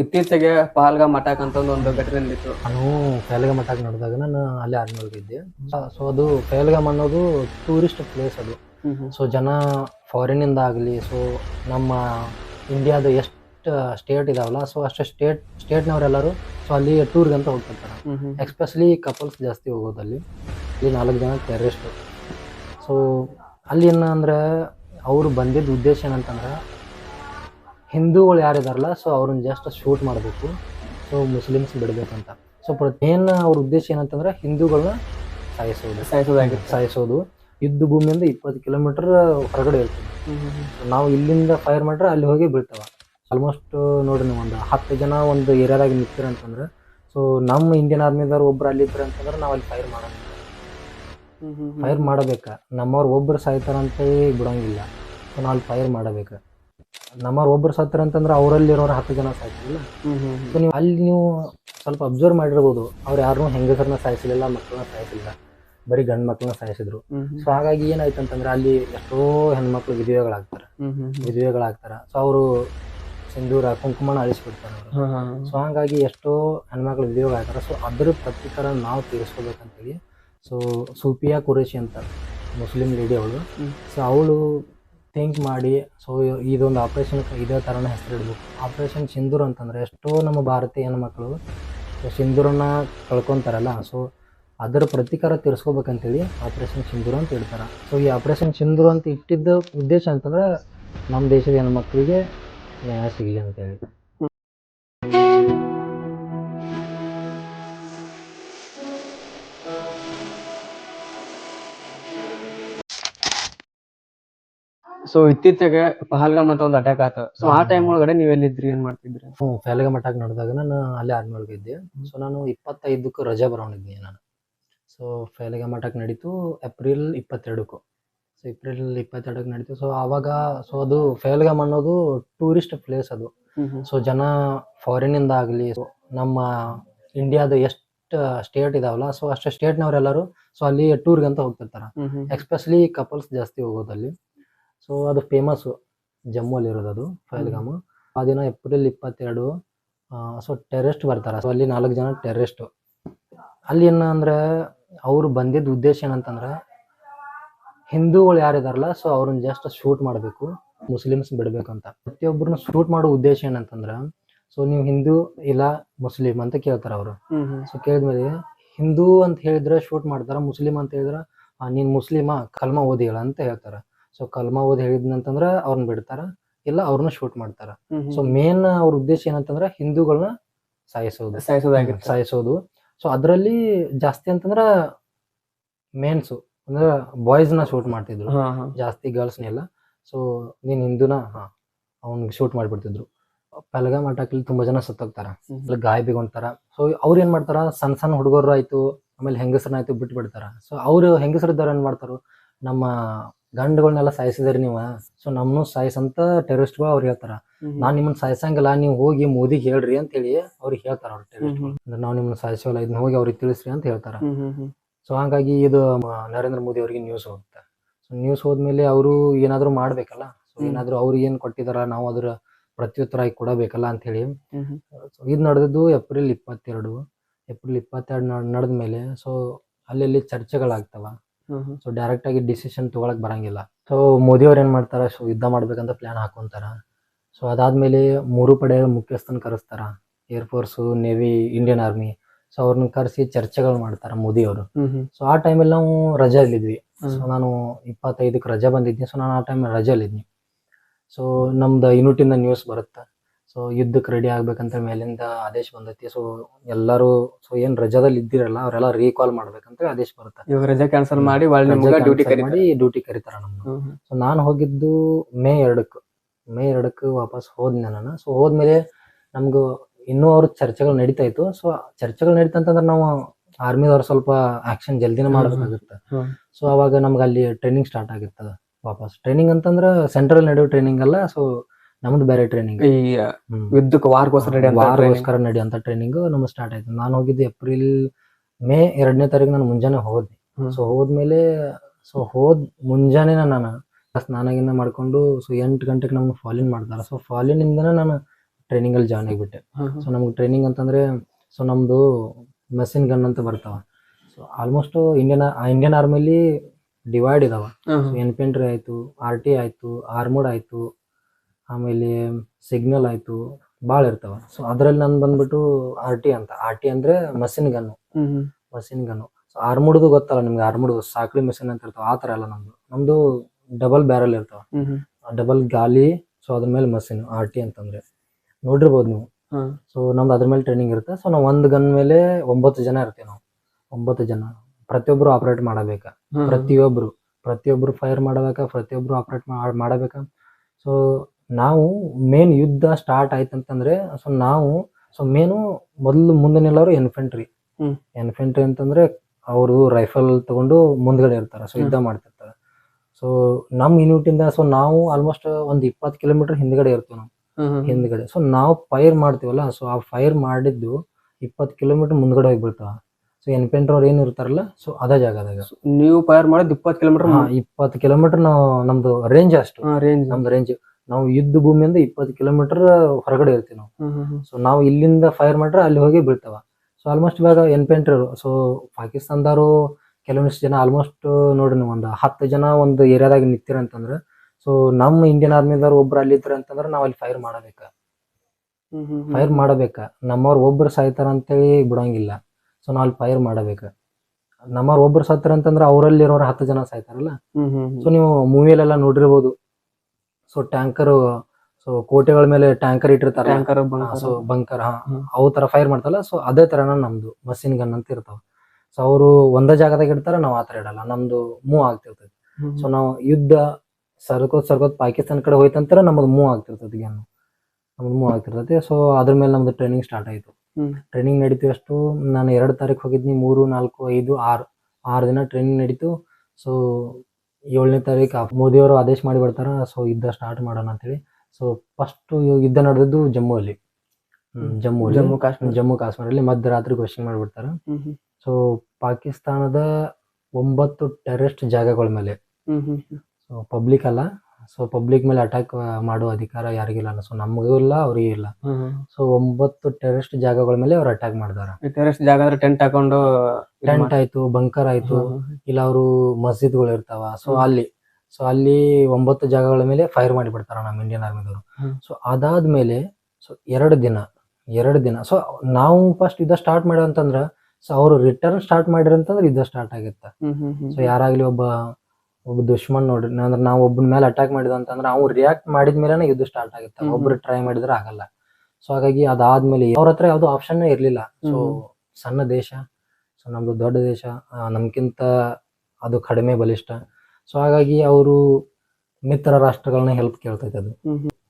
ಇತ್ತೀಚೆಗೆ ಪಹಲ್ಗಾಮ್ ಅಟ್ಯಾಕ್ ಅಂತ ಒಂದು ಘಟನೆ ನಡೀತು. ನಾನು ಫೇಲ್ಗಾಮ್ ಅಟ್ಯಾಕ್ ನೋಡಿದಾಗ ನಾನು ಅಲ್ಲೇ ಆರ್ಮಿ ಹೋಗಿದ್ದೆ ಸೊ ಅದು ಪಹಲ್ಗಾಮ್ ಅನ್ನೋದು ಟೂರಿಸ್ಟ್ ಪ್ಲೇಸ್ ಅದು. ಸೊ ಜನ ಫಾರಿನಿಂದ ಆಗಲಿ ಸೊ ನಮ್ಮ ಇಂಡಿಯಾದ ಎಷ್ಟು ಸ್ಟೇಟ್ ಇದಾವಲ್ಲ ಸೊ ಅಷ್ಟು ಸ್ಟೇಟ್ ಸ್ಟೇಟ್ನವರೆಲ್ಲರೂ ಸೊ ಅಲ್ಲಿ ಟೂರ್ಗೆ ಅಂತ ಹೋಗ್ತಿರ್ತಾರೆ. ಎಕ್ಸ್ಪೆಷಲಿ ಕಪಲ್ಸ್ ಜಾಸ್ತಿ ಹೋಗೋದು ಅಲ್ಲಿ ಇಲ್ಲಿ ನಾಲ್ಕು ಜನ ಟೆರರಿಸ್ಟ್ ಸೊ ಅಲ್ಲಿ ಏನಂದ್ರೆ ಅವರು ಬಂದಿದ್ದ ಉದ್ದೇಶ ಏನಂತಂದ್ರೆ ಹಿಂದೂಗಳು ಯಾರಿದಾರಲ್ಲ ಸೊ ಅವ್ರನ್ನ ಜಸ್ಟ್ ಶೂಟ್ ಮಾಡಬೇಕು. ಸೊ ಮುಸ್ಲಿಮ್ಸ್ ಬಿಡಬೇಕಂತ. ಸೊ ಪ್ರತಿ ಏನು ಅವ್ರ ಉದ್ದೇಶ ಏನಂತಂದ್ರೆ ಹಿಂದೂಗಳನ್ನ ಸಾಯಿಸೋದು. ಸಾಯಿಸೋದಾಗಿತ್ತು ಸಾಯಿಸೋದು. ಯುದ್ಧ ಭೂಮಿಯಿಂದ ಇಪ್ಪತ್ತು ಕಿಲೋಮೀಟರ್ ಹೊರಗಡೆ ಇರ್ತೀವಿ ನಾವು ಇಲ್ಲಿಂದ ಫೈರ್ ಮಾಡ್ರೆ ಅಲ್ಲಿ ಹೋಗಿ ಬೀಳ್ತಾವ. ಆಲ್ಮೋಸ್ಟ್ ನೋಡ್ರಿ ನೀವು ಒಂದು ಹತ್ತು ಜನ ಒಂದು ಏರಿಯಾದಾಗ ನಿಂತಿರ ಅಂತಂದ್ರೆ ಸೊ ನಮ್ಮ ಇಂಡಿಯನ್ ಆರ್ಮಿದವ್ರು ಒಬ್ರು ಅಲ್ಲಿ ಇದ್ರು ಅಂತಂದ್ರೆ ನಾವು ಅಲ್ಲಿ ಫೈರ್ ಮಾಡೋಣ ಫೈರ್ ಮಾಡಬೇಕಾ. ನಮ್ಮವ್ರು ಒಬ್ರು ಸಾಯ್ತಾರಂತ ಬಿಡೋಂಗಿಲ್ಲ. ಸೊ ನಾವು ಅಲ್ಲಿ ಫೈರ್ ಮಾಡಬೇಕು. ನಮ್ಮವ್ರು ಒಬ್ರು ಸತ್ತರ ಅಂತಂದ್ರೆ ಅವರಲ್ಲಿರೋರು ಹತ್ತು ಜನ ಸಾಯ್ತಿಲ್ಲ ಸೊ ನೀವು ಅಲ್ಲಿ ನೀವು ಸ್ವಲ್ಪ ಅಬ್ಸರ್ವ್ ಮಾಡಿರ್ಬೋದು. ಅವ್ರು ಯಾರನ್ನೂ ಹೆಂಗಸರನ್ನ ಸಾಯಿಸಲಿಲ್ಲ ಮಕ್ಕಳನ್ನ ಸಾಯಿಸಲಿಲ್ಲ. ಬರೀ ಗಂಡು ಮಕ್ಕಳನ್ನ ಸಾಯಿಸಿದ್ರು. ಸೊ ಹಾಗಾಗಿ ಏನಾಯ್ತು ಅಂತಂದ್ರೆ ಅಲ್ಲಿ ಎಷ್ಟೋ ಹೆಣ್ಮಕ್ಳು ವಿಧವೆಗಳಾಗ್ತಾರೆ. ವಿಧವೆಗಳಾಗ್ತಾರೆ. ಸೊ ಅವರು ಸಿಂಧೂರ ಕುಂಕುಮನ ಅಳಿಸ್ಬಿಡ್ತಾರೆ ಅವರು. ಸೊ ಹಾಗಾಗಿ ಎಷ್ಟೋ ಹೆಣ್ಮಕ್ಳು ವಿಧವೆಗಳಾಗ್ತಾರೆ. ಸೊ ಅದ್ರ ಪ್ರತಿಕಾರ ನಾವು ತೀರಿಸ್ಕೋಬೇಕಂತೇಳಿ ಸೊ ಸೂಪಿಯಾ ಕುರೇಶಿ ಅಂತ ಮುಸ್ಲಿಂ ಲೇಡಿ ಅವಳು. ಸೊ ಅವಳು ಥಿಂಕ್ ಮಾಡಿ ಸೊ ಇದೊಂದು ಆಪ್ರೇಷನ್ ಇದೇ ಥರನೇ ಹೆಸರು ಆಪ್ರೇಷನ್ ಸಿಂಧೂರ್ ಅಂತಂದ್ರೆ ಎಷ್ಟೋ ನಮ್ಮ ಭಾರತೀಯ ಹೆಣ್ಮಕ್ಳು ಸಿಂಧೂರನ್ನ ಕಳ್ಕೊತಾರಲ್ಲ ಸೊ ಅದರ ಪ್ರತೀಕಾರ ತೀರಿಸ್ಕೋಬೇಕಂತೇಳಿ ಆಪ್ರೇಷನ್ ಸಿಂಧೂರ್ ಅಂತ ಇಡ್ತಾರೆ ಸೊ ಈ ಆಪ್ರೇಷನ್ ಸಿಂಧೂರ್ ಅಂತ ಇಟ್ಟಿದ್ದ ಉದ್ದೇಶ ಅಂತಂದ್ರೆ ನಮ್ಮ ದೇಶದ ಹೆಣ್ಮಕ್ಳಿಗೆ ನ್ಯಾಯ ಸಿಗಲಿ ಅಂತೇಳಿ. ಸೊ ಇತ್ತೀಚೆಗೆ ಪಹಲ್ಗಾಮ್ ಅಂತ ಒಂದು ಅಟ್ಯಾಕ್ ಆತ. ಸೊ ಆ ಟೈಮ್ ಒಳಗಡೆ ನೀವ್ ಎಲ್ಲಿದ್ರಿ? ಏನ್ ಮಾಡ್ತಿದ್ರಿ? ಹ್ಞೂ ಮಠಕ್ಕೆ ನಡೆದಾಗ ನಾನು ಅಲ್ಲೇ ಆರ್ಮಿ ಇದ್ದೆ. ಸೊ ನಾನು ಇಪ್ಪತ್ತೈದಕ್ಕೆ ರಜೆ ಬರೋಣಿದ್ದೆ ನಾನು. ಸೊ ಫೇಲ್ಗ ಮಠಕ್ಕೆ ನಡೀತು ಏಪ್ರಿಲ್ ಇಪ್ಪತ್ತೆರಡಕ್ಕೂ. ಸೊ ಏಪ್ರಿಲ್ ಇಪ್ಪತ್ತೆರಡಕ್ಕೆ ನಡೀತು. ಸೊ ಆವಾಗ ಸೊ ಅದು ಫೇಲ್ಗಮ್ ಅನ್ನೋದು ಟೂರಿಸ್ಟ್ ಪ್ಲೇಸ್ ಅದು. ಸೊ ಜನ ಫಾರಿನಿಂದ ಆಗಲಿ ನಮ್ಮ ಇಂಡಿಯಾದ ಎಷ್ಟು ಸ್ಟೇಟ್ ಇದಾವಲ್ಲ ಸೊ ಅಷ್ಟು ಸ್ಟೇಟ್ನವರೆಲ್ಲರೂ ಸೊ ಅಲ್ಲಿ ಟೂರ್ಗೆ ಅಂತ ಹೋಗ್ತಿರ್ತಾರೆ. ಎಕ್ಸ್ಪೆಷಲಿ ಕಪಲ್ಸ್ ಜಾಸ್ತಿ ಹೋಗೋದು ಅಲ್ಲಿ. ಸೊ ಅದು ಫೇಮಸ್ಸು ಜಮ್ಮುವಲ್ಲಿ ಇರೋದು ಅದು ಫೈಲ್ಗಾಮು ಆ ದಿನ ಏಪ್ರಿಲ್ ಇಪ್ಪತ್ತೆರಡು ಸೊ ಟೆರರಿಸ್ಟ್ ಬರ್ತಾರೆ. ಸೊ ಅಲ್ಲಿ ನಾಲ್ಕು ಜನ ಟೆರರಿಸ್ಟು ಅಲ್ಲಿ ಏನಂದ್ರೆ ಅವ್ರು ಬಂದಿದ್ದ ಉದ್ದೇಶ ಏನಂತಂದ್ರೆ ಹಿಂದೂಗಳು ಯಾರಿದಾರಲ್ಲ ಸೊ ಅವ್ರನ್ನ ಜಸ್ಟ್ ಶೂಟ್ ಮಾಡಬೇಕು ಮುಸ್ಲಿಮ್ಸ್ ಬಿಡಬೇಕಂತ ಪ್ರತಿಯೊಬ್ಬರನ್ನ ಶೂಟ್ ಮಾಡೋ ಉದ್ದೇಶ ಏನಂತಂದ್ರೆ ಸೊ ನೀವು ಹಿಂದೂ ಇಲ್ಲ ಮುಸ್ಲಿಂ ಅಂತ ಕೇಳ್ತಾರೆ ಅವರು. ಸೊ ಕೇಳಿದ್ಮೇಲೆ ಹಿಂದೂ ಅಂತ ಹೇಳಿದ್ರೆ ಶೂಟ್ ಮಾಡ್ತಾರೆ ಮುಸ್ಲಿಂ ಅಂತ ಹೇಳಿದ್ರೆ ನೀನು ಮುಸ್ಲಿಮ? ಮುಸ್ಲಿಮಾ ಕಲ್ಮಾ ಓದಿಗಳ ಅಂತ ಹೇಳ್ತಾರ. ಸೊ ಕಲ್ಮಾ ಓದ್ ಹೇಳಿದ್ನಂತಂದ್ರ ಅವ್ರನ್ನ ಬಿಡ್ತಾರ ಇಲ್ಲ ಅವ್ರನ್ನ ಶೂಟ್ ಮಾಡ್ತಾರ. ಸೊ ಮೇನ್ ಅವ್ರ ಉದ್ದೇಶ ಏನಂತಂದ್ರ ಹಿಂದೂಗಳನ್ನ ಸಾಯಿಸೋದು. ಸಾಯಿಸೋದಾಗಿತ್ತು ಸಾಯಿಸೋದು. ಸೊ ಅದರಲ್ಲಿ ಜಾಸ್ತಿ ಅಂತಂದ್ರ ಮೇನ್ಸು ಅಂದ್ರೆ ಬಾಯ್ಸ್ನ ಶೂಟ್ ಮಾಡ್ತಿದ್ರು. ಜಾಸ್ತಿ ಗರ್ಲ್ಸ್ ನೆಲ್ಲ ಸೊ ನೀನ್ ಹಿಂದೂನ ಹಾ ಅವ್ನಿಗೆ ಶೂಟ್ ಮಾಡ್ಬಿಡ್ತಿದ್ರು. ಪಲ್ಗ ಮಾಟಾಕ್ಲಿ ತುಂಬಾ ಜನ ಸತ್ತೋಗ್ತಾರ. ಇಲ್ಲ ಗಾಯ ಬಿಗೊಂತಾರ. ಸೊ ಅವ್ರ ಏನ್ ಮಾಡ್ತಾರ? ಸಣ್ಣ ಸಣ್ಣ ಹುಡುಗರು ಆಯ್ತು ಆಮೇಲೆ ಹೆಂಗಸರನ್ನ ಆಯ್ತು ಬಿಟ್ಟು ಬಿಡ್ತಾರ ಸೊ ಅವ್ರು ಹೆಂಗಸರಿದ್ದವ್ರು ಏನ್ ಮಾಡ್ತಾರು? ನಮ್ಮ ಗಂಡುಗಳನ್ನೆಲ್ಲ ಸಾಯಿಸಿದ್ರಿ ನೀವು? ಸೊ ನಮ್ಮನ್ನು ಸಾಯಿಸಂತ ಟೆರರಿಸ್ಟ್ಗಳು ಅವ್ರು ಹೇಳ್ತಾರ. ನಾನ್ ನಿಮ್ಮನ್ನ ಸಾಯಿಸಂಗಿಲ್ಲ ನೀವು ಹೋಗಿ ಮೋದಿಗೆ ಹೇಳ್ರಿ ಅಂತ ಹೇಳಿ ಅವ್ರಿಗೆ ಹೇಳ್ತಾರ ಅವ್ರ ಟೆರರಿಸ್ಟ್ ಅಂದ್ರೆ ನಾವು ನಿಮ್ಮನ್ನ ಸಾಯಿಸೋಲ್ಲ ಇದನ್ನ ಹೋಗಿ ಅವ್ರಿಗೆ ತಿಳಿಸ್ರಿ ಅಂತ ಹೇಳ್ತಾರ. ಸೊ ಹಾಗಾಗಿ ಇದು ನರೇಂದ್ರ ಮೋದಿ ಅವ್ರಿಗೆ ನ್ಯೂಸ್ ಹೋಗುತ್ತೆ. ಸೊ ನ್ಯೂಸ್ ಹೋದ್ಮೇಲೆ ಅವರು ಏನಾದ್ರು ಮಾಡ್ಬೇಕಲ್ಲ? ಸೊ. ಏನಾದ್ರು ಅವ್ರು ಏನ್ ಕೊಟ್ಟಿದಾರ ನಾವು ಅದ್ರ ಪ್ರತ್ಯುತ್ತರ ಆಗಿ ಕೊಡಬೇಕಲ್ಲ ಅಂತ ಹೇಳಿ. ಸೊ ಇದು ನಡೆದದ್ದು ಏಪ್ರಿಲ್ ಇಪ್ಪತ್ತೆರಡು. ಏಪ್ರಿಲ್ ಇಪ್ಪತ್ತೆರಡು ನಡೆದ ಮೇಲೆ ಸೊ ಅಲ್ಲಲ್ಲಿ ಚರ್ಚೆಗಳಾಗ್ತಾವ. ಸೊ ಡೈರೆಕ್ಟ್ ಆಗಿ ಡಿಸಿಷನ್ ತಗೊಳಕ್ ಬರಂಗಿಲ್ಲ. ಸೊ ಮೋದಿ ಅವ್ರು ಏನ್ ಮಾಡ್ತಾರ? ಸೊ ಯುದ್ಧ ಮಾಡ್ಬೇಕಂತ ಪ್ಲಾನ್ ಹಾಕೊಂತಾರ. ಸೊ ಅದಾದ್ಮೇಲೆ ಮೂರು ಪಡೆ ಮುಖ್ಯಸ್ಥನ ಕರೆಸ್ತಾರ. Air force navy Indian army so ಅವ್ರನ್ನ ಕರೆಸಿ ಚರ್ಚೆಗಳು ಮಾಡ್ತಾರ ಮೋದಿ ಅವರು ಸೊ ಆ ಟೈಮಲ್ಲಿ ನಾವು ರಜಾಲಿದ್ವಿ ಸೊ ನಾನು ಇಪ್ಪತ್ತೈದಕ್ಕೆ ರಜೆ ಬಂದಿದ್ನಿ. ಸೊ ನಾನು ಆ ಟೈಮ್ ರಜೆಯಲ್ಲಿದ್ನಿ ಸೊ ನಮ್ದು ಯೂನಿಟಿಂದ ನ್ಯೂಸ್ ಬರುತ್ತೆ? ಸೊ ಯುದ್ಧಕ್ಕೆ ರೆಡಿ ಆಗ್ಬೇಕಂತ ಮೇಲಿಂದ ಆದೇಶ ಬಂದೈತಿ. ಸೊ ಎಲ್ಲರೂ ಸೊ ಏನ್ ರಜಾದಲ್ಲಿ ಇದ್ದಿರಲ್ಲ ಅವರೆಲ್ಲ ರೀಕಾಲ್ ಮಾಡ್ಬೇಕಂತ ಆದೇಶ ಬರುತ್ತೆ. ಇವಾಗ ರಜೆ ಕ್ಯಾನ್ಸಲ್ ಮಾಡಿ ಡ್ಯೂಟಿ ಕರೀತಾರೆ. ಮಾಡಿ ಡ್ಯೂಟಿ ಕರೀತಾರ ನಮ್ಗೆ ಸೊ ನಾನು ಹೋಗಿದ್ದು ಮೇ ಎರಡಕ್ಕೆ. ಮೇ ಎರಡಕ್ಕೆ ವಾಪಸ್ ಹೋದ್ನೆ ನಾನು. ಸೊ ಹೋದ್ಮೇಲೆ ನಮ್ಗೆ ಇನ್ನೂ ಅವ್ರ ಚರ್ಚೆಗಳು ನಡೀತಾ ಇತ್ತು. ಸೊ ಚರ್ಚೆಗಳು ನಡೀತಾ ಅಂತಂದ್ರೆ ನಾವು ಆರ್ಮಿದವ್ರು ಸ್ವಲ್ಪ ಆಕ್ಷನ್ ಜಲ್ದಿನ. ಮಾಡ್ಬೇಕಾಗುತ್ತೆ. ಸೊ ಅವಾಗ ನಮ್ಗೆ ಅಲ್ಲಿ ಟ್ರೈನಿಂಗ್ ಸ್ಟಾರ್ಟ್ ಆಗಿರ್ತದೆ ವಾಪಸ್. ಟ್ರೈನಿಂಗ್ ಅಂತಂದ್ರೆ ಸೆಂಟ್ರಲ್ ನಡೆಯೋ ಟ್ರೈನಿಂಗ್ ಅಲ್ಲ. ಸೊ ನಮ್ದು ಬೇರೆ ಟ್ರೈನಿಂಗ್ ಈ ಯುದ್ಧಕ್ಕೆ ವಾರಕ್ಕೋಸ್ಕರ ರೆಡಿ ವಾರಕ್ಕೋಸ್ಕರ ನಡೆಯುವಂತ ಟ್ರೈನಿಂಗ್ ನಮ್ಗೆ ಸ್ಟಾರ್ಟ್ ಆಯ್ತು. ನಾನು ಹೋಗಿದ್ದು ಏಪ್ರಿಲ್ ಮೇ ಎರಡನೇ ತಾರೀಕು ನಾನು ಮುಂಜಾನೆ ಹೋದೆ. ಸೊ ಹೋದ್ಮೇಲೆ ಸೊ ಹೋದ್ ಮುಂಜಾನೆ ನಾನು ಸ್ನಾನ ಗಿನ ಮಾಡ್ಕೊಂಡು ಸೊ ಎಂಟು ಗಂಟೆಗೆ ನಮ್ಗೆ ಫಾಲಿನ್ ಮಾಡ್ತಾರೆ. ಸೊ ಫಾಲಿನ್ ಇಂದನೇ ನಾನು ಟ್ರೈನಿಂಗಲ್ಲಿ ಜಾಯ್ನ್ ಆಗಿಬಿಟ್ಟೆ. ಸೊ ನಮ್ಗೆ ಟ್ರೈನಿಂಗ್ ಅಂತಂದ್ರೆ ಸೊ ನಮ್ದು ಮಷಿನ್ ಗನ್ ಅಂತ ಬರ್ತಾವ. ಸೊ ಆಲ್ಮೋಸ್ಟ್ ಇಂಡಿಯನ್ ಇಂಡಿಯನ್ ಆರ್ಮಿಲಿ ಡಿವೈಡ್ ಇದಾವ. ಎನ್ಫೆಂಟ್ರಿ ಆಯ್ತು ಆರ್ ಟಿ ಆಯ್ತು ಆರ್ಮೋಡ್ ಆಯಿತು ಆಮೇಲೆ ಸಿಗ್ನಲ್ ಆಯಿತು ಭಾಳ ಇರ್ತಾವ. ಸೊ ಅದರಲ್ಲಿ ನಾನು ಬಂದ್ಬಿಟ್ಟು ಆರ್ ಟಿ ಅಂತ. ಆರ್ ಟಿ ಅಂದರೆ machine gun machine gun so ಆರ್ಮುಡ್ದು ಗೊತ್ತಲ್ಲ ನಿಮ್ಗೆ ಆರ್ಮುಡ್ದು ಸಾಕಳಿ ಮಷಿನ್ ಅಂತ ಇರ್ತಾವ ಆ ಥರ ಎಲ್ಲ ನಮ್ಮದು ನಮ್ಮದು ಡಬಲ್ ಬ್ಯಾರಲ್ ಇರ್ತಾವ. ಡಬಲ್ ಗಾಲಿ ಸೊ ಅದ್ರ ಮೇಲೆ ಮಷಿನ್ ಆರ್ ಟಿ ಅಂತಂದ್ರೆ. ನೋಡಿರ್ಬೋದು ನೀವು. ಸೊ ನಮ್ದು ಅದ್ರ ಮೇಲೆ ಟ್ರೈನಿಂಗ್ ಇರುತ್ತೆ. ಸೊ ನಾವು ಒಂದು ಗನ್ ಮೇಲೆ ಒಂಬತ್ತು ಜನ ಇರ್ತೀವಿ ನಾವು. ಒಂಬತ್ತು ಜನ. ಪ್ರತಿಯೊಬ್ಬರು ಆಪರೇಟ್ ಮಾಡಬೇಕಾ. ಪ್ರತಿಯೊಬ್ಬರು ಪ್ರತಿಯೊಬ್ಬರು ಫೈರ್ ಮಾಡಬೇಕಾ ಪ್ರತಿಯೊಬ್ಬರು ಆಪರೇಟ್ ಮಾಡಬೇಕಾ. ಸೊ ನಾವು ಮೇನ್ ಯುದ್ಧ ಸ್ಟಾರ್ಟ್ ಆಯ್ತಂತಂದ್ರೆ ಸೊ ನಾವು ಸೊ ಮೇನು ಮೊದಲು ಮುಂದೆ ನಿಲ್ಲೋರು ಎನ್ಫೆಂಟ್ರಿ ಹ್ಮ್. ಎನ್ಫೆಂಟ್ರಿ ಅಂತಂದ್ರೆ ಅವರು ರೈಫಲ್ ತಗೊಂಡು ಮುಂದ್ಗಡೆ ಇರ್ತಾರೆ ಸೊ ಯುದ್ಧ ಮಾಡ್ತಿರ್ತಾರೆ. ಸೊ ನಮ್ಮ ಯೂನಿಟಿಂದ ಸೊ ನಾವು ಆಲ್ಮೋಸ್ಟ್ ಒಂದು ಇಪ್ಪತ್ತು ಕಿಲೋಮೀಟರ್ ಹಿಂದ್ಗಡೆ ಇರ್ತೀವಿ ನಾವು. ಹಿಂದ್ಗಡೆ. ಸೊ ನಾವು ಫೈರ್ ಮಾಡ್ತೀವಲ್ಲ ಸೊ ಆ ಫೈರ್ ಮಾಡಿದ್ದು ಇಪ್ಪತ್ತು ಕಿಲೋಮೀಟರ್ ಮುಂದ್ಗಡೆ ಹೋಗ್ಬಿಡ್ತಾವ. ಸೊ ಎನ್ಫೆಂಟ್ರಿ ಅವ್ರು ಏನು ಇರ್ತಾರಲ್ಲ ಸೊ ಅದೇ ಜಾಗದಾಗ ನೀವು ಫೈರ್ ಮಾಡಿದ್ ಇಪ್ಪತ್ತು ಕಿಲೋಮೀಟರ್ ಇಪ್ಪತ್ತು ಕಿಲೋಮೀಟರ್ ನಾವು ನಮ್ದು ರೇಂಜ್ ಅಷ್ಟು. ರೇಂಜ್ ನಮ್ದು ರೇಂಜ್ ನಾವು ಯುದ್ಧ ಭೂಮಿಯಿಂದ ಇಪ್ಪತ್ತು ಕಿಲೋಮೀಟರ್ ಹೊರಗಡೆ ಇರ್ತೀವಿ ನಾವು. ಸೊ ನಾವು ಇಲ್ಲಿಂದ ಫೈರ್ ಮಾಡ್ರೆ ಅಲ್ಲಿ ಹೋಗಿ ಬೀಳ್ತಾವ. ಸೊ ಆಲ್ಮೋಸ್ಟ್ ಇವಾಗ ಎನ್ಫೆಂಟ್ರಿ ಸೊ ಪಾಕಿಸ್ತಾನದವರು ಕೆಲವೊಂದಿಷ್ಟು ಜನ ಆಲ್ಮೋಸ್ಟ್ ನೋಡಿ ನೀವು ಒಂದು ಹತ್ತು ಜನ ಒಂದು ಏರಿಯಾದಾಗ ನಿಂತಿರ ಅಂತಂದ್ರೆ ಸೊ ನಮ್ಮ ಇಂಡಿಯನ್ ಆರ್ಮಿದವ್ರು ಒಬ್ರು ಅಲ್ಲಿ ಇದ್ರ ಅಂತಂದ್ರೆ ನಾವು ಅಲ್ಲಿ ಫೈರ್ ಮಾಡಬೇಕ. ಫೈರ್ ಮಾಡಬೇಕ. ನಮ್ಮವ್ರು ಒಬ್ರು ಸಾಯ್ತಾರ ಅಂತೇಳಿ ಬಿಡೋಂಗಿಲ್ಲ. ಸೊ ನಾವು ಅಲ್ಲಿ ಫೈರ್ ಮಾಡಬೇಕ. ನಮ್ಮವ್ರು ಒಬ್ರು ಸಾಯ್ತಾರ ಅಂತಂದ್ರೆ ಅವರಲ್ಲಿರೋರು ಹತ್ತು ಜನ ಸಾಯ್ತಾರಲ್ಲ? ಸೊ ನೀವು ಮೂವಿಯಲ್ಲೆಲ್ಲ ನೋಡಿರ್ಬೋದು. ಸೊ ಟ್ಯಾಂಕರ್ ಸೊ ಕೋಟೆಗಳ ಮೇಲೆ ಟ್ಯಾಂಕರ್ ಇಟ್ಟಿರ್ತಾರೆ ಟ್ಯಾಂಕರ್ ಸೊ ಬಂಕರ್ ಹಾ. ಅವು ತರ ಫೈರ್ ಮಾಡ್ತಾರಲ್ಲ ಸೊ ಅದೇ ತರನ ನಮ್ದು ಮಸೀನ್ ಗನ್ ಅಂತ ಇರ್ತಾವ. ಸೊ ಅವರು ಒಂದೇ ಜಾಗದಾಗ ಇಡ್ತಾರ ನಾವು ಆತರ ಇಡಲ್ಲ. ನಮ್ದು ಮೂವ್ ಆಗ್ತಿರ್ತೈತಿ. ಸೊ ನಾವು ಯುದ್ಧ ಸರ್ಕೋತ್ ಸರ್ಕೋತ್ ಪಾಕಿಸ್ತಾನ ಕಡೆ ಹೋಯ್ತಂತರ ನಮ್ದು ಮೂವ್ ಆಗ್ತಿರ್ತೈತಿ ಗನ್ ನಮ್ದು ಮೂವ್ ಆಗ್ತಿರ್ತೈತಿ. ಸೊ ಅದ್ರ ಮೇಲೆ ನಮ್ದು ಟ್ರೈನಿಂಗ್ ಸ್ಟಾರ್ಟ್ ಆಯ್ತು. ಟ್ರೈನಿಂಗ್ ನಡೀತು ಅಷ್ಟು ನಾನು ಎರಡು ತಾರೀಕು ಹೋಗಿದ್ನಿ ಮೂರು ನಾಲ್ಕು ಐದು ಆರು. ಆರು ದಿನ ಟ್ರೈನಿಂಗ್ ನಡೀತು. ಸೊ ಏಳನೇ ತಾರೀಕು ಮೋದಿಯವರು ಆದೇಶ ಮಾಡಿ ಬರ್ತಾರ. ಸೊ ಯುದ್ಧ ಸ್ಟಾರ್ಟ್ ಮಾಡೋಣ ಅಂತೇಳಿ. ಸೊ ಫಸ್ಟ್ ಯುದ್ಧ ನಡೆದಿದ್ದು ಜಮ್ಮು ಅಲ್ಲಿ ಹ್ಮ್, ಜಮ್ಮು. ಜಮ್ಮು ಕಾಶ್ಮೀರ. ಜಮ್ಮು ಕಾಶ್ಮೀರಲ್ಲಿ ಮಧ್ಯರಾತ್ರಿ ಘೋಷಣೆ ಮಾಡಿಬಿಡ್ತಾರ ಸೊ ಪಾಕಿಸ್ತಾನದ ಒಂಬತ್ತು ಟೆರರಿಸ್ಟ್ ಜಾಗಗಳ ಮೇಲೆ. ಸೊ ಪಬ್ಲಿಕ್ ಅಲ್ಲ. ಸೊ ಪಬ್ಲಿಕ್ ಮೇಲೆ ಅಟ್ಯಾಕ್ ಮಾಡೋ ಅಧಿಕಾರ ಯಾರಿಗಿಲ್ಲ ಸೊ ನಮಗೂ ಇಲ್ಲ ಅವ್ರಿಗೂ ಇಲ್ಲ. ಸೊ ಒಂಬತ್ತು ಟೆರರಿಸ್ಟ್ ಜಾಗಗಳ ಮೇಲೆ ಅವ್ರು ಅಟ್ಯಾಕ್ ಮಾಡಿದಾರ. ಟೆರೆಸ್ಟ್ ಜಾಗ ಅಂದ್ರೆ ಟೆಂಟ್ ಹಾಕೊಂಡು ಟೆಂಟ್ ಮಾಡ್- ಆಯ್ತು ಬಂಕರ್ ಆಯ್ತು ಇಲ್ಲ ಅವರು ಮಸ್ಜಿದ್ಗಳು ಇರ್ತಾವ. ಸೊ ಅಲ್ಲಿ ಸೊ ಅಲ್ಲಿ ಒಂಬತ್ತು ಜಾಗಗಳ ಮೇಲೆ ಫೈರ್ ಮಾಡಿಬಿಡ್ತಾರ ನಮ್ಮ ಇಂಡಿಯನ್ ಆರ್ಮಿದವರು. ಸೊ ಅದಾದ್ಮೇಲೆ ಸೊ ಎರಡು ದಿನ ಎರಡು ದಿನ ಸೊ ನಾವು ಫಸ್ಟ್ ಯುದ್ಧ ಸ್ಟಾರ್ಟ್ ಮಾಡ್ಯಾವಂತಂದ್ರ ಸೊ ಅವರು ರಿಟರ್ನ್ ಸ್ಟಾರ್ಟ್ ಮಾಡಿರಂತಂದ್ರೆ ಯುದ್ಧ ಸ್ಟಾರ್ಟ್ ಆಗಿತ್ತ. ಸೊ ಯಾರಾಗ್ಲಿ ಒಬ್ಬ ಒಬ್ಬ ದುಶ್ಮನ್ ನೋಡ್ರಿ. ಅಂದ್ರೆ ನಾವು ಒಬ್ಬನ ಮೇಲೆ ಅಟ್ಯಾಕ್ ಮಾಡಿದ ಅಂತಂದ್ರೆ ಅವ್ನು ರಿಯಾಕ್ಟ್ ಮಾಡಿದ ಮೇಲೆ ಯುದ್ಧ ಸ್ಟಾರ್ಟ್ ಆಗುತ್ತೆ. ಒಬ್ರು ಟ್ರೈ ಮಾಡಿದ್ರೆ ಆಗಲ್ಲ. ಸೊ ಹಾಗಾಗಿ ಅದಾದ್ಮೇಲೆ ಅವ್ರ ಹತ್ರ ಯಾವ್ದು ಆಪ್ಷನ್ ಇರ್ಲಿಲ್ಲ. ಸೊ. ಸಣ್ಣ ದೇಶ ಸೊ ನಮ್ದು ದೊಡ್ಡ ದೇಶ ನಮ್ಕಿಂತ ನಮ್ಗಿಂತ ಅದು ಕಡಿಮೆ ಬಲಿಷ್ಠ. ಸೊ ಹಾಗಾಗಿ ಅವರು ಮಿತ್ರ ರಾಷ್ಟ್ರಗಳನ್ನ ಹೆಲ್ಪ್ ಕೇಳ್ತೈತೆ ಅದು.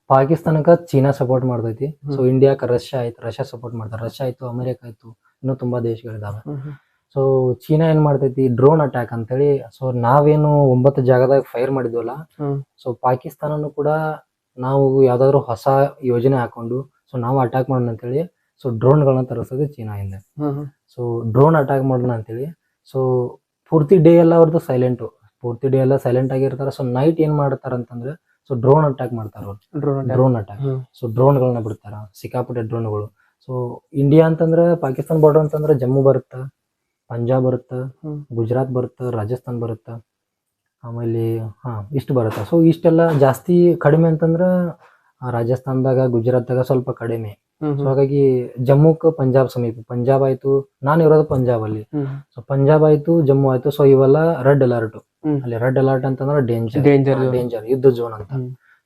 ಪಾಕಿಸ್ತಾನಕ್ಕ ಚೀನಾ ಸಪೋರ್ಟ್ ಮಾಡ್ತೈತಿ. ಸೊ ಇಂಡಿಯಾಕ ರಷ್ಯಾ ಆಯ್ತು ರಷ್ಯಾ ಸಪೋರ್ಟ್ ಮಾಡ್ತಾರೆ. ರಷ್ಯಾ ಆಯ್ತು ಅಮೆರಿಕ ಆಯ್ತು ಇನ್ನೂ ತುಂಬಾ ದೇಶಗಳಿದಾವೆ. ಸೊ ಚೀನಾ ಏನ್ ಮಾಡ್ತೈತಿ? ಡ್ರೋನ್ ಅಟ್ಯಾಕ್ ಅಂತೇಳಿ. ಸೊ ನಾವೇನು ಒಂಬತ್ತು ಜಾಗದಾಗ ಫೈರ್ ಮಾಡಿದ್ವಲ್ಲ. ಸೊ ಪಾಕಿಸ್ತಾನನು ಕೂಡ ನಾವು ಯಾವ್ದಾದ್ರು ಹೊಸ ಯೋಜನೆ ಹಾಕೊಂಡು ಸೊ ನಾವು ಅಟ್ಯಾಕ್ ಮಾಡೋಣ ಅಂತೇಳಿ ಸೊ ಡ್ರೋನ್ಗಳನ್ನ ತರಿಸೋದು ಚೀನಾ ಇಂದ. ಹ್ಮ್. ಸೊ ಡ್ರೋನ್ ಅಟ್ಯಾಕ್ ಮಾಡೋಣ ಅಂತೇಳಿ ಸೊ ಪೂರ್ತಿ ಡೇ ಎಲ್ಲ ಅವ್ರದ್ದು ಸೈಲೆಂಟು ಪೂರ್ತಿ ಡೇ ಎಲ್ಲ ಸೈಲೆಂಟ್ ಆಗಿರ್ತಾರೆ. ಸೊ ನೈಟ್ ಏನ್ ಮಾಡ್ತಾರ ಅಂತಂದ್ರೆ ಸೊ ಡ್ರೋನ್ ಅಟ್ಯಾಕ್ ಮಾಡ್ತಾರ attack. Drone attack so so ಡ್ರೋನ್ಗಳನ್ನ ಬಿಡ್ತಾರ. ಸಿಕ್ಕಾಪಟ್ಟೆ ಡ್ರೋನ್ಗಳು ಸೊ ಇಂಡಿಯಾ ಅಂತಂದ್ರೆ ಪಾಕಿಸ್ತಾನ ಬಾರ್ಡರ್ ಅಂತಂದ್ರೆ ಜಮ್ಮು ಬರುತ್ತ? ಪಂಜಾಬ್ ಬರುತ್ತ ಗುಜರಾತ್ ಬರುತ್ತೆ ರಾಜಸ್ಥಾನ್ ಬರುತ್ತೆ ಆಮೇಲೆ ಹಾ ಇಷ್ಟು ಬರುತ್ತೆ? ಸೊ ಇಷ್ಟೆಲ್ಲ ಜಾಸ್ತಿ ಕಡಿಮೆ ಅಂತಂದ್ರೆ ರಾಜಸ್ಥಾನದಾಗ ಗುಜರಾತ್ದಾಗ ಸ್ವಲ್ಪ ಕಡಿಮೆ. ಸೊ ಹಾಗಾಗಿ ಜಮ್ಮುಕ್ಕೆ ಪಂಜಾಬ್ ಸಮೀಪ. ಪಂಜಾಬ್ ಆಯ್ತು ನಾನು ಇರೋದು ಪಂಜಾಬ್ ಅಲ್ಲಿ. ಸೊ ಪಂಜಾಬ್ ಆಯ್ತು ಜಮ್ಮು ಆಯ್ತು ಸೊ ಇವೆಲ್ಲ ರೆಡ್ ಅಲರ್ಟ್. ಅಲ್ಲಿ ರೆಡ್ ಅಲರ್ಟ್ ಅಂತಂದ್ರೆ ಡೇಂಜರ್ ಡೇಂಜರ್ ಡೇಂಜರ್ ಯುದ್ಧ ಜೋನ್ ಅಂತ.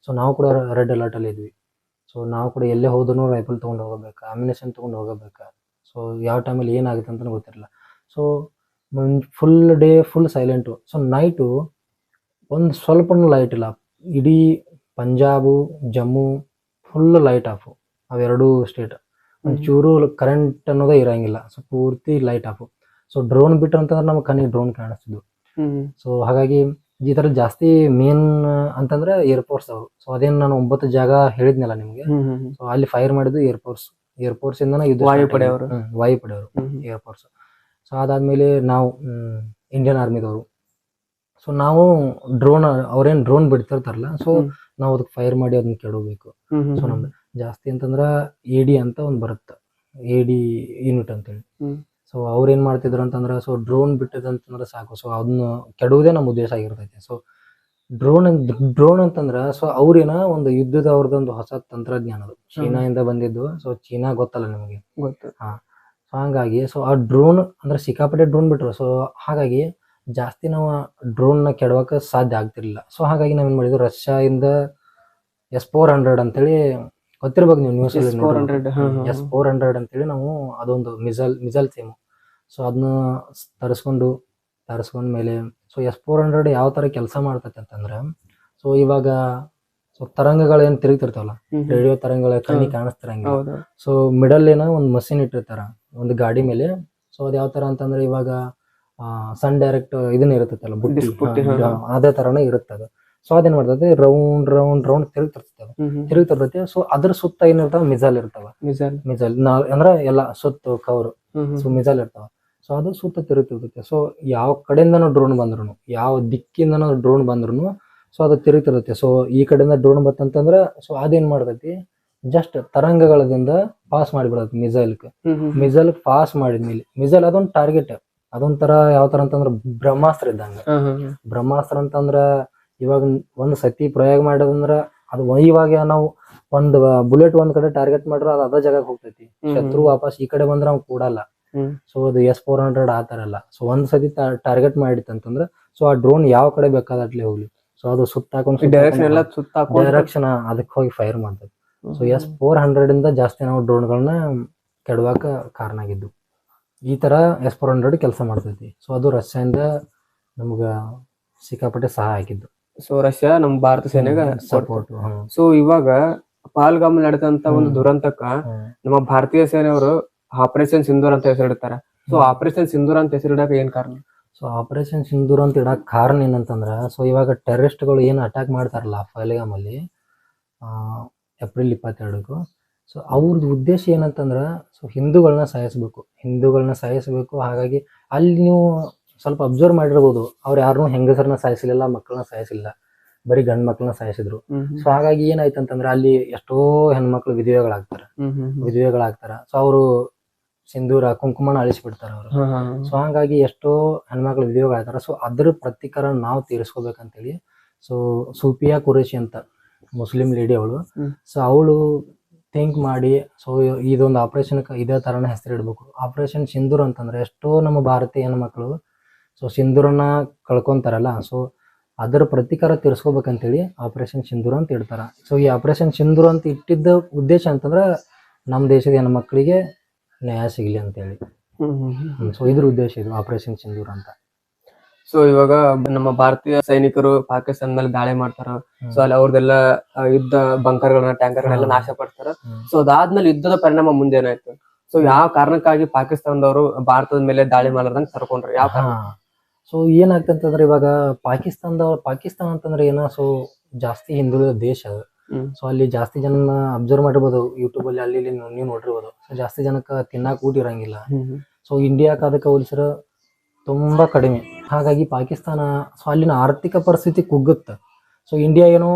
ಸೊ ನಾವು ಕೂಡ ರೆಡ್ ಅಲರ್ಟ್ ಅಲ್ಲಿ ಇದ್ವಿ. ಸೊ ನಾವು ಕೂಡ ಎಲ್ಲೇ ಹೋದ್ರು ರೈಫಲ್ ತಗೊಂಡು ಹೋಗಬೇಕು ಅಮ್ಯುನೇಷನ್ ತಗೊಂಡು ಹೋಗಬೇಕು? ಸೊ ಯಾವ ಟೈಮಲ್ಲಿ ಏನಾಗುತ್ತೆ ಅಂತ ಗೊತ್ತಿರಲ್ಲ so full day full silent so night ಒಂದು ಸ್ವಲ್ಪನೂ ಲೈಟ್ ಇಲ್ಲ. ಇಡೀ Punjab Jammu full light off ಅವೆರಡೂ ಸ್ಟೇಟ್ ಒಂಚೂರು ಕರೆಂಟ್ ಅನ್ನೋದೇ ಇರಂಗಿಲ್ಲ. ಸೊ ಪೂರ್ತಿ ಲೈಟ್ ಆಫು ಸೊ ಡ್ರೋನ್ ಬಿಟ್ರು ಅಂತಂದ್ರೆ ನಮ್ಗೆ ಕಣ್ಣಿಗೆ ಡ್ರೋನ್ ಕಾಣಿಸ್ತಿದ್ವು. ಸೊ ಹಾಗಾಗಿ ಈ ಥರ ಜಾಸ್ತಿ ಮೇನ್ ಅಂತಂದ್ರೆ ಏರ್ಫೋರ್ಸ್ ಅವರು. ಸೊ ಅದೇನು ನಾನು ಒಂಬತ್ತು ಜಾಗ ಹೇಳಿದ್ನಲ್ಲ ನಿಮಗೆ. ಸೊ ಅಲ್ಲಿ ಫೈರ್ ಮಾಡಿದ್ದು ಏರ್ಫೋರ್ಸ್ ಏರ್ಫೋರ್ಸ್ ಇಂದ ವಾಯುಪಡೆಯವರು. ವಾಯುಪಡೆಯವರು. ಏರ್ಫೋರ್ಸ್ ಸೊ ಅದಾದಮೇಲೆ ನಾವು ಇಂಡಿಯನ್ ಆರ್ಮಿದವರು ಸೊ ನಾವು ಡ್ರೋನ್ ಅವ್ರೇನು ಡ್ರೋನ್ ಬಿಡ್ತಿರ್ತಾರಲ್ಲ ಸೊ. ನಾವು ಅದಕ್ಕೆ ಫೈರ್ ಮಾಡಿ ಅದನ್ನ ಕೆಡಬೇಕು ಸೊ ನಮ್ದು ಜಾಸ್ತಿ ಅಂತಂದ್ರೆ ಎ ಡಿ ಅಂತ ಒಂದು ಬರುತ್ತೆ. ಎ ಡಿ ಯೂನಿಟ್ ಅಂತೇಳಿ. ಸೊ ಅವ್ರು ಏನು ಮಾಡ್ತಿದ್ರು ಅಂತಂದ್ರೆ ಸೊ ಡ್ರೋನ್ ಬಿಟ್ಟಿದಂತಂದ್ರೆ ಸಾಕು. ಸೊ ಅದನ್ನ ಕೆಡುವುದೇ ನಮ್ಮ ಉದ್ದೇಶ ಆಗಿರ್ತೈತೆ. ಸೊ ಡ್ರೋನ್ ಡ್ರೋನ್ ಅಂತಂದ್ರೆ ಸೊ ಅವ್ರೇನ ಒಂದು ಯುದ್ಧದ ಅವ್ರದ್ದೊಂದು ಹೊಸ ತಂತ್ರಜ್ಞಾನ ಅದು. ಚೀನಾದಿಂದ ಬಂದಿದ್ದು. ಸೊ ಚೀನಾ ಗೊತ್ತಲ್ಲ ನಿಮಗೆ? ಗೊತ್ತು. ಸೊ ಹಾಗಾಗಿ ಸೊ ಆ ಡ್ರೋನ್ ಅಂದ್ರೆ ಸಿಕ್ಕಾಪಟ್ಟೆ ಡ್ರೋನ್ ಬಿಟ್ರು. ಸೊ ಹಾಗಾಗಿ ಜಾಸ್ತಿ ನಾವು ಡ್ರೋನ್ನ ಕೆಡವಕ್ಕೆ ಸಾಧ್ಯ ಆಗ್ತಿರಲಿಲ್ಲ. ಸೊ ಹಾಗಾಗಿ ನಾವೇನು ಮಾಡಿದ್ವಿ? ರಷ್ಯಾದಿಂದ ಎಸ್ ಫೋರ್ ಹಂಡ್ರೆಡ್ ಅಂತೇಳಿ ಗೊತ್ತಿರ್ಬೇಕು ನೀವು news four hundred S four hundred ಅಂತೇಳಿ ನಾವು ಅದೊಂದು ಮಿಸಲ್ ಮಿಸಲ್ ಸೇಮು. ಸೊ ಅದನ್ನ ತರಿಸ್ಕೊಂಡು ತರಿಸ್ಕೊಂಡ್ಮೇಲೆ ಸೊ ಎಸ್ ಫೋರ್ ಹಂಡ್ರೆಡ್ ಯಾವ ಥರ ಕೆಲಸ ಮಾಡ್ತೈತೆ ಅಂತಂದ್ರೆ ಸೊ ಇವಾಗ ಸೊ ತರಂಗಗಳು ಏನ್ ತಿರುಗ್ತಿರ್ತಾವಲ್ಲ? ರೇಡಿಯೋ ತರಂಗಗಳ ಕಣ್ಣಿ ಕಾಣಿಸ್ತಿರಂಗಿಲ್ಲ. ಹೌದು. ಸೊ ಮಿಡಲ್ ಏನೋ ಒಂದು ಮಷಿನ್ ಇಟ್ಟಿರ್ತಾರ ಒಂದು ಗಾಡಿ ಮೇಲೆ. ಸೊ ಅದು ಯಾವ ತರ ಅಂತಂದ್ರೆ ಇವಾಗ ಸನ್ ಡೈರೆಕ್ಟ್ ಇದನ್ನ ಇರುತ್ತಲ್ಲ ಬುಟ್ಟಿ. ಅದೇ ತರನೇ ಇರುತ್ತೆ ಅದು ಸೊ ಅದೇನ್ ಮಾಡ್ತದೆ ರೌಂಡ್ ರೌಂಡ್ ರೌಂಡ್ ತಿರುಗ್ತಿರ್ತದೆ. ತಿರುಗ್ತಿರ್ತೈತಿ. ಸೊ ಅದ್ರ ಸುತ್ತ ಏನಿರ್ತಾವ? ಮಿಸೈಲ್ ಇರ್ತಾವ. ಮಿಸೈಲ್. ಅಂದ್ರ ಎಲ್ಲ ಸುತ್ತ ಕವರು. ಸೊ ಮಿಸೈಲ್ ಇರ್ತಾವ. ಸೊ ಅದು ಸುತ್ತ ತಿರುಗ್ತಿರ್ತೈತಿ. ಸೊ ಯಾವ ಕಡೆಯಿಂದನೂ ಡ್ರೋನ್ ಬಂದ್ರು ಯಾವ ದಿಕ್ಕಿಂದನೂ ಡ್ರೋನ್ ಬಂದ್ರು ಸೊ ಅದು ತಿರುಗ್ತಿರುತ್ತೆ. ಸೊ ಈ ಕಡೆಯಿಂದ ಡ್ರೋನ್ ಬತ್ತಂತಂದ್ರೆ ಸೊ ಅದೇನ್ ಮಾಡ್ತೈತಿ? ಜಸ್ಟ್ ತರಂಗಗಳದಿಂದ ಪಾಸ್ ಮಾಡಿಬಿಡತ್ತೆ ಮಿಸೈಲ್ಗೆ ಮಿಸೈಲ್ ಪಾಸ್ ಮಾಡಿದ್ಮೇಲೆ ಮಿಸೈಲ್ ಅದೊಂದು ಟಾರ್ಗೆಟ್ ಅದೊಂಥರ ಯಾವ ತರ ಅಂತಂದ್ರೆ ಬ್ರಹ್ಮಾಸ್ತ್ರ ಇದ್ದಂಗ. ಬ್ರಹ್ಮಾಸ್ತ್ರ ಅಂತಂದ್ರ ಇವಾಗ ಒಂದ್ ಸತಿ ಪ್ರಯೋಗ ಮಾಡೋದಂದ್ರ ಅದು ಇವಾಗ ನಾವು ಒಂದ್ ಬುಲೆಟ್ ಒಂದ್ ಕಡೆ ಟಾರ್ಗೆಟ್ ಮಾಡ್ರ ಅದು ಅದ ಜಾಗಕ್ಕೆ ಹೋಗ್ತೈತಿ. ಶತ್ರು ವಾಪಸ್ ಈ ಕಡೆ ಬಂದ್ರ ಅವ್ನು ಕೂಡಲ್ಲ ಸೊ ಅದು ಎಸ್ ಫೋರ್ ಹಂಡ್ರೆಡ್ ಆ ಅಲ್ಲ. ಸೊ ಒಂದ್ ಸತಿ ಟಾರ್ಗೆಟ್ ಮಾಡಿತ್ತಂತಂದ್ರ ಸೊ ಆ ಡ್ರೋನ್ ಯಾವ ಕಡೆ ಬೇಕಾದಟ್ಲೆ ಹೋಗ್ಲಿ. ಸೊ ಅದು ಸುತ್ತಾಕೊಂಡು ಡೈರೆಕ್ಷನ್ ಎಲ್ಲ ಅದಕ್ಕೆ ಹೋಗಿ ಫೈರ್ ಮಾಡ್ತದೆ ಸೊ ಎಸ್ ಫೋರ್ ಹಂಡ್ರೆಡ್ ಇಂದ ಜಾಸ್ತಿ ನಾವು ಡ್ರೋನ್ಗಳನ್ನ ಕೆಡವಾಕ ಕಾರಣ ಆಗಿದ್ದು. ಈ ತರ ಎಸ್ ಫೋರ್ ಹಂಡ್ರೆಡ್ ಕೆಲಸ ಮಾಡ್ತೈತಿ. ಸೊ ಅದು ರಷ್ಯಾದಿಂದ ನಮ್ಗೆ ಸಿಕ್ಕಾಪಟ್ಟೆ ಸಹಾಯ ಆಗಿದ್ದು. ಸೊ ರಷ್ಯಾ ನಮ್ಮ ಭಾರತ ಸೇನೆಗೆ ಸಪೋರ್ಟ್ ಸೊ ಇವಾಗ ಪಾಲ್ಗಾಮ್ ನಡೆದಂತ ಒಂದು ದುರಂತಕ್ಕ ನಮ್ಮ ಭಾರತೀಯ ಸೇನೆಯವರು ಆಪರೇಷನ್ ಸಿಂಧೂರ್ ಅಂತ ಹೆಸರಿಡ್ತಾರೆ. ಸೊ ಆಪರೇಷನ್ ಸಿಂಧೂರ್ ಅಂತ ಹೆಸರಿಡಾಕ ಏನ್ ಕಾರಣ? ಸೊ ಆಪರೇಷನ್ ಸಿಂಧೂರ್ ಅಂತ ಇಡಕ್ ಕಾರಣ ಏನಂತಂದ್ರೆ ಸೊ ಇವಾಗ ಟೆರರಿಸ್ಟ್ಗಳು ಏನು ಅಟ್ಯಾಕ್ ಮಾಡ್ತಾರಲ್ಲ ಫೈಲ್ಗಾಮ್ ಅಲ್ಲಿ ಏಪ್ರಿಲ್ ಇಪ್ಪತ್ತೆರಡಕ್ಕೂ. ಸೊ ಅವ್ರದ್ದು ಉದ್ದೇಶ ಏನಂತಂದ್ರೆ ಸೊ ಹಿಂದೂಗಳನ್ನ ಸಾಯಿಸ್ಬೇಕು. ಹಿಂದೂಗಳನ್ನ ಸಾಯಿಸ್ಬೇಕು. ಹಾಗಾಗಿ ಅಲ್ಲಿ ನೀವು ಸ್ವಲ್ಪ ಅಬ್ಸರ್ವ್ ಮಾಡಿರ್ಬೋದು. ಅವ್ರು ಯಾರನ್ನೂ ಹೆಂಗಸರನ್ನ ಸಾಯಿಸಲಿಲ್ಲ ಮಕ್ಕಳನ್ನ ಸಾಯಿಸಿಲ್ಲ ಬರೀ ಗಂಡು ಮಕ್ಕಳನ್ನ ಸಾಯಿಸಿದ್ರು. ಸೊ ಹಾಗಾಗಿ ಏನಾಯ್ತು ಅಂತಂದ್ರೆ ಅಲ್ಲಿ ಎಷ್ಟೋ ಹೆಣ್ಮಕ್ಳು ವಿಧವೆಗಳಾಗ್ತಾರೆ. ವಿಧವೆಗಳಾಗ್ತಾರ. ಸೊ ಅವರು ಸಿಂಧೂರ ಕುಂಕುಮನ ಅಳಿಸ್ಬಿಡ್ತಾರ ಅವರು. ಸೊ ಹಂಗಾಗಿ ಎಷ್ಟೋ ಹೆಣ್ಮಕ್ಳು ವಿಧವೆಗಳಾಗ್ತಾರ ಸೊ ಅದ್ರ ಪ್ರತಿಕಾರ ನಾವು ತೀರಿಸ್ಕೋಬೇಕಂತೇಳಿ. ಸೊ ಸೂಫಿಯಾ ಕುರೇಶಿ ಅಂತ ಮುಸ್ಲಿಂ ಲೇಡಿ ಅವಳು. ಸೊ ಅವಳು ಥಿಂಕ್ ಮಾಡಿ ಸೊ ಇದೊಂದು ಆಪರೇಷನ್ ಇದೇ ಥರನ ಹೆಸರಿಡ್ಬೇಕು ಆಪರೇಷನ್ ಸಿಂಧೂರ್ ಅಂತಂದ್ರೆ ಎಷ್ಟೋ ನಮ್ಮ ಭಾರತೀಯ ಹೆಣ್ಮಕ್ಳು ಸೊ ಸಿಂಧೂರನ್ನ ಕಳ್ಕೊಂತಾರಲ್ಲ. ಸೊ ಅದರ ಪ್ರತಿಕಾರ ತೀರಿಸ್ಕೋಬೇಕಂತೇಳಿ ಆಪರೇಷನ್ ಸಿಂಧೂರ್ ಅಂತ ಇಡ್ತಾರೆ. ಸೊ ಈ ಆಪರೇಷನ್ ಸಿಂಧೂರ್ ಅಂತ ಇಟ್ಟಿದ್ದ ಉದ್ದೇಶ ಅಂತಂದ್ರೆ ನಮ್ಮ ದೇಶದ ಹೆಣ್ಮಕ್ಳಿಗೆ ನ್ಯಾಯ ಸಿಗಲಿ ಅಂತೇಳಿ. ಸೊ ಇದ್ರ ಉದ್ದೇಶ ಇದು ಆಪರೇಷನ್ ಸಿಂಧೂರ್ ಅಂತ. ಸೊ ಇವಾಗ ನಮ್ಮ ಭಾರತೀಯ ಸೈನಿಕರು ಪಾಕಿಸ್ತಾನ ಮೇಲೆ ದಾಳಿ ಮಾಡ್ತಾರ. ಸೊ ಅಲ್ಲಿ ಅವ್ರದೆಲ್ಲ ಯುದ್ಧ ಬಂಕರ್ಗಳನ್ನ ಟ್ಯಾಂಕರ್ಗಳೆಲ್ಲ ಹ್ಮ್. ನಾಶ ಪಡ್ತಾರ. ಸೊ ಅದಾದ್ಮೇಲೆ ಯುದ್ಧದ ಪರಿಣಾಮ ಮುಂದೇನಾಯ್ತು? ಸೊ ಯಾವ ಕಾರಣಕ್ಕಾಗಿ ಪಾಕಿಸ್ತಾನದವರು ಭಾರತದ ಮೇಲೆ ದಾಳಿ ಮಾಡಲಾರ್ದಂಗ್ ಸರ್ಕೊಂಡ್ರು ಯಾವ ಕಾರಣ? ಸೊ ಏನಾಗ್ತಂತಂದ್ರೆ ಇವಾಗ ಪಾಕಿಸ್ತಾನದ ಪಾಕಿಸ್ತಾನ ಅಂತಂದ್ರೆ ಏನೋ? ಸೊ ಜಾಸ್ತಿ ಹಿಂದುಳಿದ ದೇಶ ಅದು. ಸೊ ಅಲ್ಲಿ ಜಾಸ್ತಿ ಜನ ಅಬ್ಸರ್ವ್ ಮಾಡಿರ್ಬೋದು. ಯೂಟ್ಯೂಬ್ ಅಲ್ಲಿ ಅಲ್ಲಿ ಇಲ್ಲಿ ನೀವು ನೋಡಿರ್ಬೋದು. ಸೊ ಜಾಸ್ತಿ ಜನಕ್ಕೆ ತಿನ್ನಾಕ ಊಟ ಇರಂಗಿಲ್ಲ. ಸೊ ಇಂಡಿಯಾಕ್ಕೆ ಅದಕ್ಕೆ ಹೋಲಿಸಿದ್ರೆ ತುಂಬಾ ಕಡಿಮೆ. ಹಾಗಾಗಿ ಪಾಕಿಸ್ತಾನ ಸೊ ಅಲ್ಲಿನ ಆರ್ಥಿಕ ಪರಿಸ್ಥಿತಿ ಕುಗ್ಗುತ್ತೆ. ಸೊ ಇಂಡಿಯಾ ಏನೋ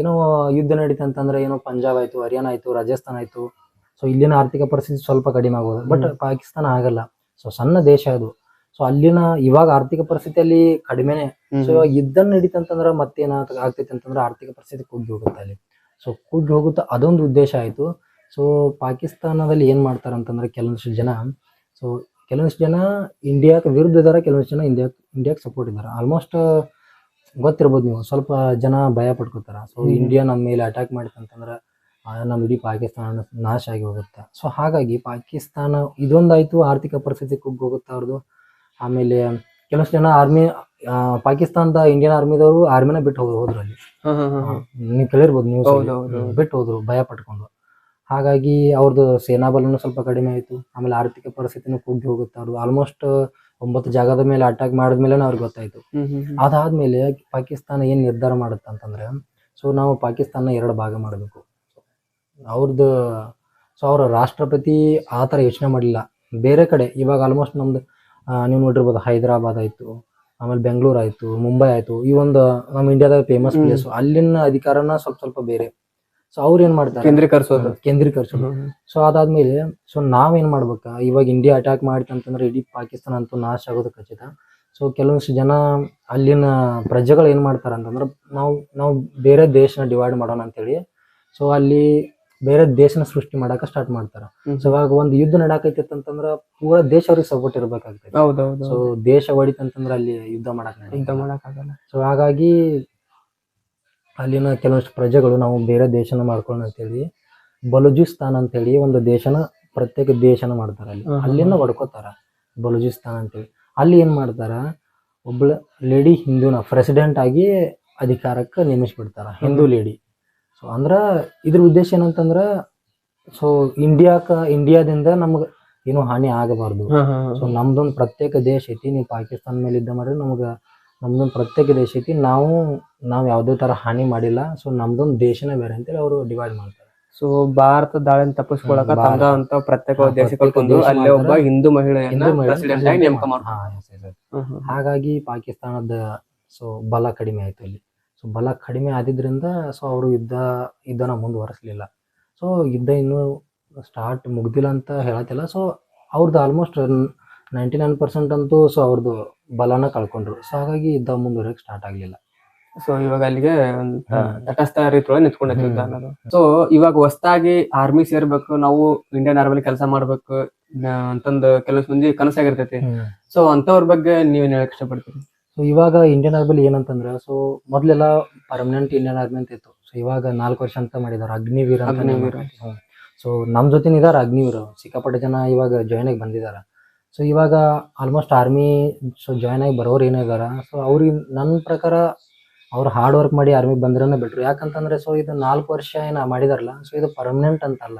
ಏನೋ ಯುದ್ಧ ನಡೀತೆ ಅಂತಂದ್ರೆ ಏನೋ ಪಂಜಾಬ್ ಆಯ್ತು ಹರಿಯಾಣ ಆಯ್ತು ರಾಜಸ್ಥಾನ ಆಯ್ತು. ಸೊ ಇಲ್ಲಿನ ಆರ್ಥಿಕ ಪರಿಸ್ಥಿತಿ ಸ್ವಲ್ಪ ಕಡಿಮೆ ಆಗೋದು. ಬಟ್ ಪಾಕಿಸ್ತಾನ ಆಗಲ್ಲ. ಸೊ ಸಣ್ಣ ದೇಶ ಅದು. ಸೊ ಅಲ್ಲಿನ ಇವಾಗ ಆರ್ಥಿಕ ಪರಿಸ್ಥಿತಿಯಲ್ಲಿ ಕಡಿಮೆನೆ. ಸೊ ಇವಾಗ ಯುದ್ಧ ನಡೀತಂತಂದ್ರೆ ಮತ್ತೇನ ಆಗ್ತೈತೆ ಅಂತಂದ್ರೆ ಆರ್ಥಿಕ ಪರಿಸ್ಥಿತಿ ಕುಗ್ಗಿ ಹೋಗುತ್ತೆ ಅಲ್ಲಿ. ಸೊ ಕೂಡ್ ಹೋಗುತ್ತೆ ಅದೊಂದು ಉದ್ದೇಶ ಆಯಿತು. ಸೊ ಪಾಕಿಸ್ತಾನದಲ್ಲಿ ಏನು ಮಾಡ್ತಾರೆ ಅಂತಂದ್ರೆ ಕೆಲವೊಂದಿಷ್ಟು ಜನ ಸೊ ಕೆಲವೊಂದಿಷ್ಟು ಜನ ಇಂಡಿಯಾಕ್ಕೆ ವಿರುದ್ಧ ಇದ್ದಾರೆ ಕೆಲವೊಂದಿಷ್ಟು ಜನ ಇಂಡಿಯಾ ಇಂಡಿಯಾಕ್ಕೆ ಸಪೋರ್ಟ್ ಇದ್ದಾರೆ ಆಲ್ಮೋಸ್ಟ್ ಗೊತ್ತಿರ್ಬೋದು ನೀವು ಸ್ವಲ್ಪ ಜನ ಭಯ ಪಡ್ಕೋತಾರೆ ಸೊ ಇಂಡಿಯಾ ನಮ್ಮ ಮೇಲೆ ಅಟ್ಯಾಕ್ ಮಾಡಿತಂತಂದ್ರೆ ನಮ್ಮ ಇಡೀ ಪಾಕಿಸ್ತಾನ ನಾಶ ಆಗಿ ಹೋಗುತ್ತೆ ಸೊ ಹಾಗಾಗಿ ಪಾಕಿಸ್ತಾನ ಇದೊಂದಾಯಿತು ಆರ್ಥಿಕ ಪರಿಸ್ಥಿತಿ ಕುಗ್ಗೋಗುತ್ತೆ ಅವ್ರದ್ದು ಆಮೇಲೆ ಕೆಲವಷ್ಟು ಜನ ಆರ್ಮಿ ಪಾಕಿಸ್ತಾನದ ಇಂಡಿಯನ್ ಆರ್ಮಿದವರು ಆರ್ಮಿನ ಬಿಟ್ಟು ಹೋಗಿ ಹೋದ್ರು ಅಲ್ಲಿ. ನೀವು ಕೇಳಿರ್ಬೋದು ನ್ಯೂಸ್. ಬಿಟ್ಟು ಹೋದ್ರು ಭಯ ಪಟ್ಕೊಂಡು. ಹಾಗಾಗಿ ಅವ್ರದ್ದು ಸೇನಾ ಬಲನು ಸ್ವಲ್ಪ ಕಡಿಮೆ ಆಯಿತು. ಆಮೇಲೆ ಆರ್ಥಿಕ ಪರಿಸ್ಥಿತಿನೂ ಕುಗ್ಗಿ ಹೋಗುತ್ತೆ ಅವರು ಆಲ್ಮೋಸ್ಟ್ ಒಂಬತ್ತು ಜಾಗದ ಮೇಲೆ ಅಟ್ಯಾಕ್ ಮಾಡಿದ್ಮೇಲೆ ಅವ್ರಿಗೆ ಗೊತ್ತಾಯ್ತು. ಅದಾದ್ಮೇಲೆ ಪಾಕಿಸ್ತಾನ ಏನ್ ನಿರ್ಧಾರ ಮಾಡುತ್ತೆ ಅಂತಂದ್ರೆ ಸೊ ನಾವು ಪಾಕಿಸ್ತಾನ ಎರಡು ಭಾಗ ಮಾಡಬೇಕು. ಅವ್ರದ್ದು ಸೊ ಅವರ ರಾಷ್ಟ್ರಪತಿ ಆ ಥರ ಯೋಚನೆ ಮಾಡಲಿಲ್ಲ ಬೇರೆ ಕಡೆ ಇವಾಗ ಆಲ್ಮೋಸ್ಟ್ ನಮ್ದು ನೀವು ನೋಡಿರ್ಬೋದು ಹೈದರಾಬಾದ್ ಆಯ್ತು. ಆಮೇಲೆ ಬೆಂಗಳೂರು ಆಯಿತು ಮುಂಬೈ ಆಯಿತು ಈ ಒಂದು ನಮ್ಮ ಇಂಡಿಯಾದ ಫೇಮಸ್. ಪ್ಲೇಸ್ ಅಲ್ಲಿನ ಅಧಿಕಾರನ ಸ್ವಲ್ಪ ಸ್ವಲ್ಪ ಬೇರೆ. ಸೊ ಅವ್ರು ಏನ್ ಮಾಡ್ತಾರೆ? ಕೇಂದ್ರೀಕರಿಸೋದು. ಕೇಂದ್ರೀಕರಿಸೋದು. ಸೊ ಅದಾದ್ಮೇಲೆ ಸೊ ನಾವೇನ್ ಮಾಡ್ಬೇಕ? ಇವಾಗ ಇಂಡಿಯಾ ಅಟ್ಯಾಕ್ ಮಾಡಿತಂತಂದ್ರೆ ಇಡೀ ಪಾಕಿಸ್ತಾನ ಅಂತೂ ನಾಶ ಆಗೋದು ಖಚಿತ. ಸೊ ಕೆಲವೊಂದಿಷ್ಟು ಜನ ಅಲ್ಲಿನ ಪ್ರಜೆಗಳು ಏನ್ ಮಾಡ್ತಾರೆ ಅಂತಂದ್ರೆ ನಾವು ನಾವು ಬೇರೆ ದೇಶನ ಡಿವೈಡ್ ಮಾಡೋಣ ಅಂತೇಳಿ. ಸೊ ಅಲ್ಲಿ ಬೇರೆ ದೇಶನ ಸೃಷ್ಟಿ ಮಾಡಾಕ ಸ್ಟಾರ್ಟ್ ಮಾಡ್ತಾರ. ಸೊ ಇವಾಗ ಒಂದ್ ಯುದ್ಧ ನಡಾಕೈತಿ ಅಂತಂದ್ರ ಪೂರಾ ದೇಶ ಅವ್ರಿಗೆ ಸಪೋರ್ಟ್ ಇರ್ಬೇಕಾಗ್ತದೆ ಹೌದೌದು. ಸೊ ದೇಶ ಹೊಡಿತಂತಂದ್ರ ಅಲ್ಲಿ ಯುದ್ಧ ಮಾಡಕ್ ಯುದ್ಧ ಮಾಡಕ್ ಆಗಲ್ಲ ಸೊ ಹಾಗಾಗಿ ಅಲ್ಲಿನ ಕೆಲವಷ್ಟು ಪ್ರಜೆಗಳು ನಾವು ಬೇರೆ ದೇಶನ ಮಾಡ್ಕೊಳ್ಳೋಣ ಅಂತೇಳಿ ಅಂತ ಅಂತೇಳಿ ಒಂದು ದೇಶನ ಪ್ರತ್ಯೇಕ ದೇಶನ ಮಾಡ್ತಾರ ಅಲ್ಲಿ. ಅಲ್ಲಿನ ಅಲ್ಲಿಂದ ಹೊಡ್ಕೋತಾರ ಬಲೂಚಿಸ್ತಾನ್ ಅಂತೇಳಿ. ಅಲ್ಲಿ ಏನ್ ಮಾಡ್ತಾರ ಒಬ್ಳ ಲೇಡಿ ಹಿಂದೂನ ಪ್ರೆಸಿಡೆಂಟ್ ಆಗಿ ಅಧಿಕಾರಕ್ಕೆ ನೇಮಿಸ್ಬಿಡ್ತಾರ ಹಿಂದೂ ಲೇಡಿ ಅಂದ್ರ ಇದ್ರ ಉದ್ದೇಶ ಏನಂತಂದ್ರ ಸೊ ಇಂಡಿಯಾಕ ಇಂಡಿಯಾದಿಂದ ನಮಗ ಏನು ಹಾನಿ ಆಗಬಾರ್ದು. ಸೊ ನಮ್ದೊಂದು ಪ್ರತ್ಯೇಕ ದೇಶ ಐತಿ ನೀವು ಪಾಕಿಸ್ತಾನ ಮೇಲೆ ಇದ್ದ ಮಾಡಿದ್ರೆ ನಮ್ಗೆ ನಮ್ದೊಂದು ಪ್ರತ್ಯೇಕ ದೇಶ ಐತಿ ನಾವು ನಾವು ಯಾವುದೇ ತರ ಹಾನಿ ಮಾಡಿಲ್ಲ ಸೊ ನಮ್ದೊಂದು ದೇಶನೇ ಬೇರೆ ಅಂತೇಳಿ ಅವರು ಡಿವೈಡ್ ಮಾಡ್ತಾರೆ. ಸೊ ಭಾರತ ದಾಳಿನ ತಪ್ಪಿಸ್ಕೊಳಕ ಅಂತ ಪ್ರತ್ಯೇಕ ಹಾ, ಕಲ್ಕೊಂಡು ದೇಶ ಅಲ್ಲೇ ಒಬ್ಬ ಹಿಂದೂ ಮಹಿಳೆ-. ಹಾಗಾಗಿ ಪಾಕಿಸ್ತಾನದ ಸೊ ಬಲ ಕಡಿಮೆ ಆಯ್ತು ಅಲ್ಲಿ. ಸೊ ಬಲ ಕಡಿಮೆ ಆದಿದ್ರಿಂದ ಸೊ ಅವರು ಯುದ್ಧ ಯುದ್ಧನ ಮುಂದುವರಿಸಲಿಲ್ಲ. ಸೊ ಯುದ್ಧ ಇನ್ನೂ ಸ್ಟಾರ್ಟ್ ಮುಗ್ದಿಲ್ಲ ಅಂತ ಹೇಳತ್ತಿಲ್ಲ. ಸೊ ಅವ್ರದ್ದು ಆಲ್ಮೋಸ್ಟ್ ನೈಂಟಿ ನೈನ್ ಪರ್ಸೆಂಟ್ ಅಂತೂ ಸೊ ಅವ್ರದ್ದು ಬಲನ ಕಳ್ಕೊಂಡ್ರು. ಸೊ ಹಾಗಾಗಿ ಯುದ್ಧ ಮುಂದುವರೆಯಕ್ಕೆ ಸ್ಟಾರ್ಟ್ ಆಗಲಿಲ್ಲ. ಸೊ ಇವಾಗ ಅಲ್ಲಿಗೆ. ತಟಸ್ಥ ರೀತಿಯೊಳಗೆ ನಿಂತ್ಕೊಂಡೈತಿ ಯುದ್ಧ ಅನ್ನೋದು. ಸೊ ಇವಾಗ ಹೊಸದಾಗಿ ಆರ್ಮಿ ಸೇರ್ಬೇಕು ನಾವು ಇಂಡಿಯನ್ ಆರ್ಮಿಲಿ ಕೆಲಸ ಮಾಡ್ಬೇಕು ಅಂತಂದು ಕೆಲವು ಮಂದಿ ಕನಸಾಗಿರ್ತೈತಿ. ಸೊ ಅಂತವ್ರ ಬಗ್ಗೆ ನೀವೇನ್ ಹೇಳಕ್ ಇಷ್ಟಪಡ್ತೀರಿ? ಸೊ ಇವಾಗ ಇಂಡಿಯನ್ ಆರ್ಮಿಲಿ ಏನಂತಂದ್ರೆ ಸೊ ಮೊದಲೆಲ್ಲ ಪರ್ಮನೆಂಟ್ ಇಂಡಿಯನ್ ಆರ್ಮಿ ಅಂತ ಇತ್ತು. ಸೊ ಇವಾಗ ನಾಲ್ಕು ವರ್ಷ ಅಂತ ಮಾಡಿದಾರೆ ಅಗ್ನಿವೀರ ಅಗ್ನಿವೀರ. ಸೊ ನಮ್ಮ ಜೊತೆ ಇದಾರೆ ಅಗ್ನಿವೀರ. ಸಿಕ್ಕಾಪಟ್ಟೆ ಜನ ಇವಾಗ ಜಾಯ್ನ್ ಆಗಿ ಬಂದಿದ್ದಾರೆ ಸೊ ಇವಾಗ ಆಲ್ಮೋಸ್ಟ್ ಆರ್ಮಿ ಸೊ ಜಾಯ್ನ್ ಆಗಿ ಬರೋರು ಏನಿದಾರ ಸೊ ಅವ್ರಿಗೆ ನನ್ನ ಪ್ರಕಾರ ಅವ್ರು ಹಾರ್ಡ್ ವರ್ಕ್ ಮಾಡಿ ಆರ್ಮಿ ಬಂದ್ರೆ ಬಿಟ್ರು ಯಾಕಂತಂದ್ರೆ ಸೊ ಇದು ನಾಲ್ಕು ವರ್ಷ ಏನ ಮಾಡಿದಾರಲ್ಲ ಸೊ ಇದು ಪರ್ಮನೆಂಟ್ ಅಂತಲ್ಲ.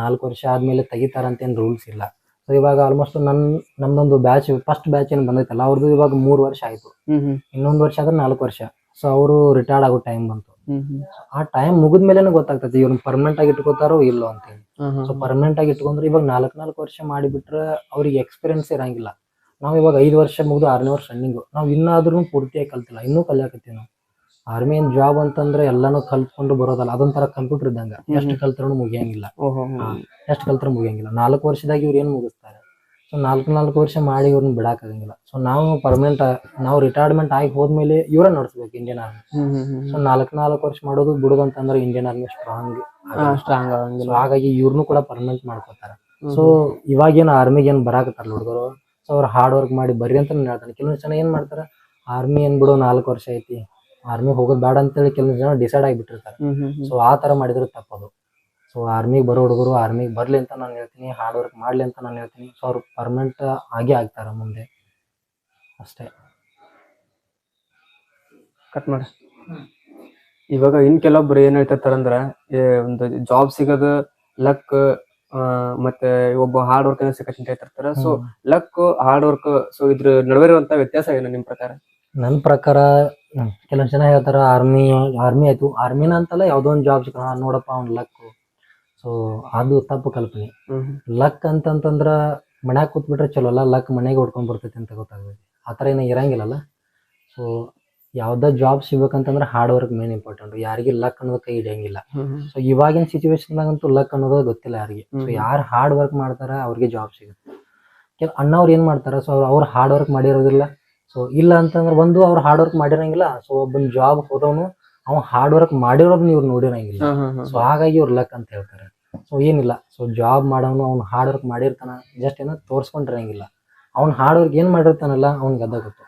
ನಾಲ್ಕು ವರ್ಷ ಆದ್ಮೇಲೆ ತೆಗಿತಾರಂತ ಏನು ರೂಲ್ಸ್ ಇಲ್ಲ. ಸೊ ಇವಾಗ ಆಲ್ಮೋಸ್ಟ್ ನನ್ ನಮ್ದೊಂದು ಬ್ಯಾಚ್ ಫಸ್ಟ್ ಬ್ಯಾಚ್ ಏನು ಬಂದೈತಲ್ಲ ಅವ್ರದ್ದು ಇವಾಗ ಮೂರು ವರ್ಷ ಆಯ್ತು. ಇನ್ನೊಂದು ವರ್ಷ ಆದ್ರೆ ನಾಲ್ಕು ವರ್ಷ. ಸೊ ಅವರು ರಿಟೈರ್ಡ್ ಆಗೋ ಟೈಮ್ ಬಂತು. ಆ ಟೈಮ್ ಮುಗಿದ ಮೇಲೆ ಗೊತ್ತಾಗ್ತೈತಿ ಇವ್ರನ್ನ ಪರ್ಮನೆಂಟ್ ಆಗಿ ಇಟ್ಕೋತಾರೋ ಇಲ್ಲೋ ಅಂತೇಳಿ ಸೊ ಪರ್ಮನೆಂಟ್ ಆಗಿ ಇಟ್ಕೊಂಡ್ರೆ ಇವಾಗ ನಾಲ್ಕು ನಾಲ್ಕು ವರ್ಷ ಮಾಡಿಬಿಟ್ರೆ ಅವ್ರಿಗೆ ಎಕ್ಸ್ಪೀರಿಯನ್ಸ್ ಇರಂಗಿಲ್ಲ. ನಾವು ಇವಾಗ ಐದು ವರ್ಷ ಮುಗಿದು ಆರನೇ ವರ್ಷ ರನ್ನಿಂಗು ನಾವು ಇನ್ನಾದ್ರೂ ಪೂರ್ತಿಯಾಗಿ ಕಲ್ತಿಲ್ಲ ಇನ್ನೂ ಕಲಿಯಾಕತ್ತೀವಿ ನಾವು. ಆರ್ಮಿ ಏನ್ ಜಾಬ್ ಅಂತಂದ್ರೆ ಎಲ್ಲಾನು ಕಲ್ತ್ಕೊಂಡು ಬರೋದಲ್ಲ ಅದೊಂಥರ ಕಂಪ್ಯೂಟರ್ ಇದ್ದಂಗ. ಎಷ್ಟ್ ಕಲ್ತ್ರೂ ಮುಗಿಯಂಗಿಲ್ಲ. ಎಷ್ಟ್ ಕಲ್ತ್ರು ಮುಗಿಯಂಗಿಲ್ಲ. ನಾಲ್ಕು ವರ್ಷದಾಗ ಇವ್ರು ಏನ್ ಮುಗಿಸ್ತಾರೆ? ಸೊ ನಾಲ್ಕು ನಾಲ್ಕು ವರ್ಷ ಮಾಡಿ ಇವ್ರನ್ನ ಬಿಡಾಕಾಗಂಗಿಲ್ಲ. ಸೊ ನಾವು ಪರ್ಮನೆಂಟ್ ನಾವು ರಿಟೈರ್ಮೆಂಟ್ ಆಗಿ ಹೋದ್ಮೇಲೆ ಇವ್ರ ನಡ್ಸ್ಬೇಕು ಇಂಡಿಯನ್ ಆರ್ಮಿ ಸೊ ನಾಲ್ಕು ನಾಲ್ಕು ವರ್ಷ ಮಾಡೋದು ಬಿಡೋದು ಅಂತಂದ್ರೆ ಇಂಡಿಯನ್ ಆರ್ಮಿ ಸ್ಟ್ರಾಂಗ್ ಸ್ಟ್ರಾಂಗ್ ಆಗಂಗಿಲ್ಲ. ಹಾಗಾಗಿ ಇವ್ರನ್ನೂ ಕೂಡ ಪರ್ಮನೆಂಟ್ ಮಾಡ್ಕೋತಾರ. ಸೊ ಇವಾಗೇನು ಆರ್ಮಿಗೆ ಏನ್ ಬರಾಕತ್ತಾರ ಹುಡುಗರು ಸೊ ಅವ್ರು ಹಾರ್ಡ್ ವರ್ಕ್ ಮಾಡಿ ಬರ್ರಿ ಅಂತ ನಾನು ಹೇಳ್ತಾನೆ. ಕೆಲವೊಂದು ಜನ ಏನ್ ಮಾಡ್ತಾರ? ಆರ್ಮಿ ಏನ್ ಬಿಡು ನಾಲ್ಕು ವರ್ಷ ಐತಿ. ಆರ್ಮಿ ಹೋಗೋದು ಬೇಡ ಅಂತೇಳಿ ಕೆಲವು ಜನ ಡಿಸೈಡ್ ಆಗಿಬಿಟ್ಟಿರ್ತಾರೆ. ಸೊ ಆ ತರ ಮಾಡಿದ್ರೆ ತಪ್ಪದು. ಸೊ ಆರ್ಮಿಗೆ ಬರೋ ಹುಡುಗರು ಆರ್ಮಿಗೆ ಬರಲಿ ಅಂತ ನಾನು ಹೇಳ್ತೀನಿ ಹಾರ್ಡ್ ವರ್ಕ್ ಮಾಡಲಿ ಅಂತ ನಾನು ಹೇಳ್ತೀನಿ. ಸೊ ಅವ್ರು ಪರ್ಮನೆಂಟ್ ಆಗೇ ಆಗ್ತಾರೆ ಮುಂದೆ. ಅಷ್ಟೇ. ಕಟ್ ಮಾಡಿ. ಇವಾಗ ಇನ್ ಕೆಲವೊಬ್ರು ಏನ್ ಹೇಳ್ತಿರ್ತಾರಂದ್ರ ಒಂದು ಜಾಬ್ ಸಿಗೋದು ಲಕ್ ಮತ್ತೆ ಒಬ್ಬ ಹಾರ್ಡ್ ವರ್ಕ್ ಸಿಗತ್ತೆ ಅಂತ ಹೇಳ್ತಿರ್ತಾರ. So luck hard work so ಇದ್ರ ನಡುವೆ ಇರುವಂತ ವ್ಯತ್ಯಾಸ ಏನು ನಿಮ್ ಪ್ರಕಾರ? ನನ್ನ ಪ್ರಕಾರ ಕೆಲವೊಂದ್ ಜನ ಹೇಳ್ತಾರೆ ಆರ್ಮಿ ಆರ್ಮಿ ಆಯ್ತು. ಆರ್ಮಿನ ಅಂತಲ್ಲ ಯಾವುದೋ ಒಂದು ಜಾಬ್ ಸಿಕ್ಕ ನೋಡಪ್ಪ ಅವ್ನ ಲಕ್ ಸೊ ಅದು ತಪ್ಪು ಕಲ್ಪನೆ. ಲಕ್ ಅಂತಂತಂದ್ರೆ ಮನ್ಯಾಗ ಕೂತ್ಬಿಟ್ರೆ ಚಲೋ ಅಲ್ಲ? ಲಕ್ ಮನೆಗೆ ಹೊಡ್ಕೊಂಡ್ ಬರ್ತೈತಿ ಅಂತ ಗೊತ್ತಾಗ್ತೈತಿ ಆ ಥರ ಏನೋ ಇರಂಗಿಲ್ಲಲ್ಲ ಸೊ ಯಾವ್ದೇ ಜಾಬ್ ಸಿಗ್ಬೇಕಂತಂದ್ರೆ ಹಾರ್ಡ್ ವರ್ಕ್ ಮೇನ್ ಇಂಪಾರ್ಟೆಂಟ್ ಯಾರಿಗೆ ಲಕ್ ಅನ್ನೋದು ಕೈ ಹಿಡಿಯಂಗಿಲ್ಲ. ಸೊ ಇವಾಗಿನ ಸಿಚುವೇಶನ್ದಾಗಂತೂ ಲಕ್ ಅನ್ನೋದು ಗೊತ್ತಿಲ್ಲ ಯಾರಿಗೆ. ಸೊ ಯಾರು ಹಾರ್ಡ್ ವರ್ಕ್ ಮಾಡ್ತಾರ ಅವ್ರಿಗೆ ಜಾಬ್ ಸಿಗುತ್ತೆ. ಅಣ್ಣವ್ರು ಏನು ಮಾಡ್ತಾರೆ? ಸೊ ಅವ್ರು ಅವ್ರು ಹಾರ್ಡ್ ವರ್ಕ್ ಮಾಡಿರೋದಿಲ್ಲ? ಸೊ ಇಲ್ಲ ಅಂತಂದ್ರೆ ಒಂದು ಅವ್ರು ಹಾರ್ಡ್ ವರ್ಕ್ ಮಾಡಿರಂಗಿಲ್ಲ. ಸೊ ಒಬ್ಬನ ಜಾಬ್ ಹೋದವನು ಅವ್ನು ಹಾರ್ಡ್ ವರ್ಕ್ ಮಾಡಿರೋದನ್ನ ಇವ್ರು ನೋಡಿರಂಗಿಲ್ಲ. ಸೊ ಹಾಗಾಗಿ ಇವ್ರು ಲಕ್ ಅಂತ ಹೇಳ್ತಾರೆ. ಸೊ ಏನಿಲ್ಲ. ಸೊ ಜಾಬ್ ಮಾಡೋನು ಅವ್ನು ಹಾರ್ಡ್ ವರ್ಕ್ ಮಾಡಿರ್ತಾನ ಜಸ್ಟ್ ಏನೋ ತೋರ್ಸ್ಕೊಂಡಿರಂಗಿಲ್ಲ. ಅವ್ನು ಹಾರ್ಡ್ ವರ್ಕ್ ಏನು ಮಾಡಿರ್ತಾನಲ್ಲ ಅವ್ನಿಗೆ ಅದ ಗೊತ್ತು.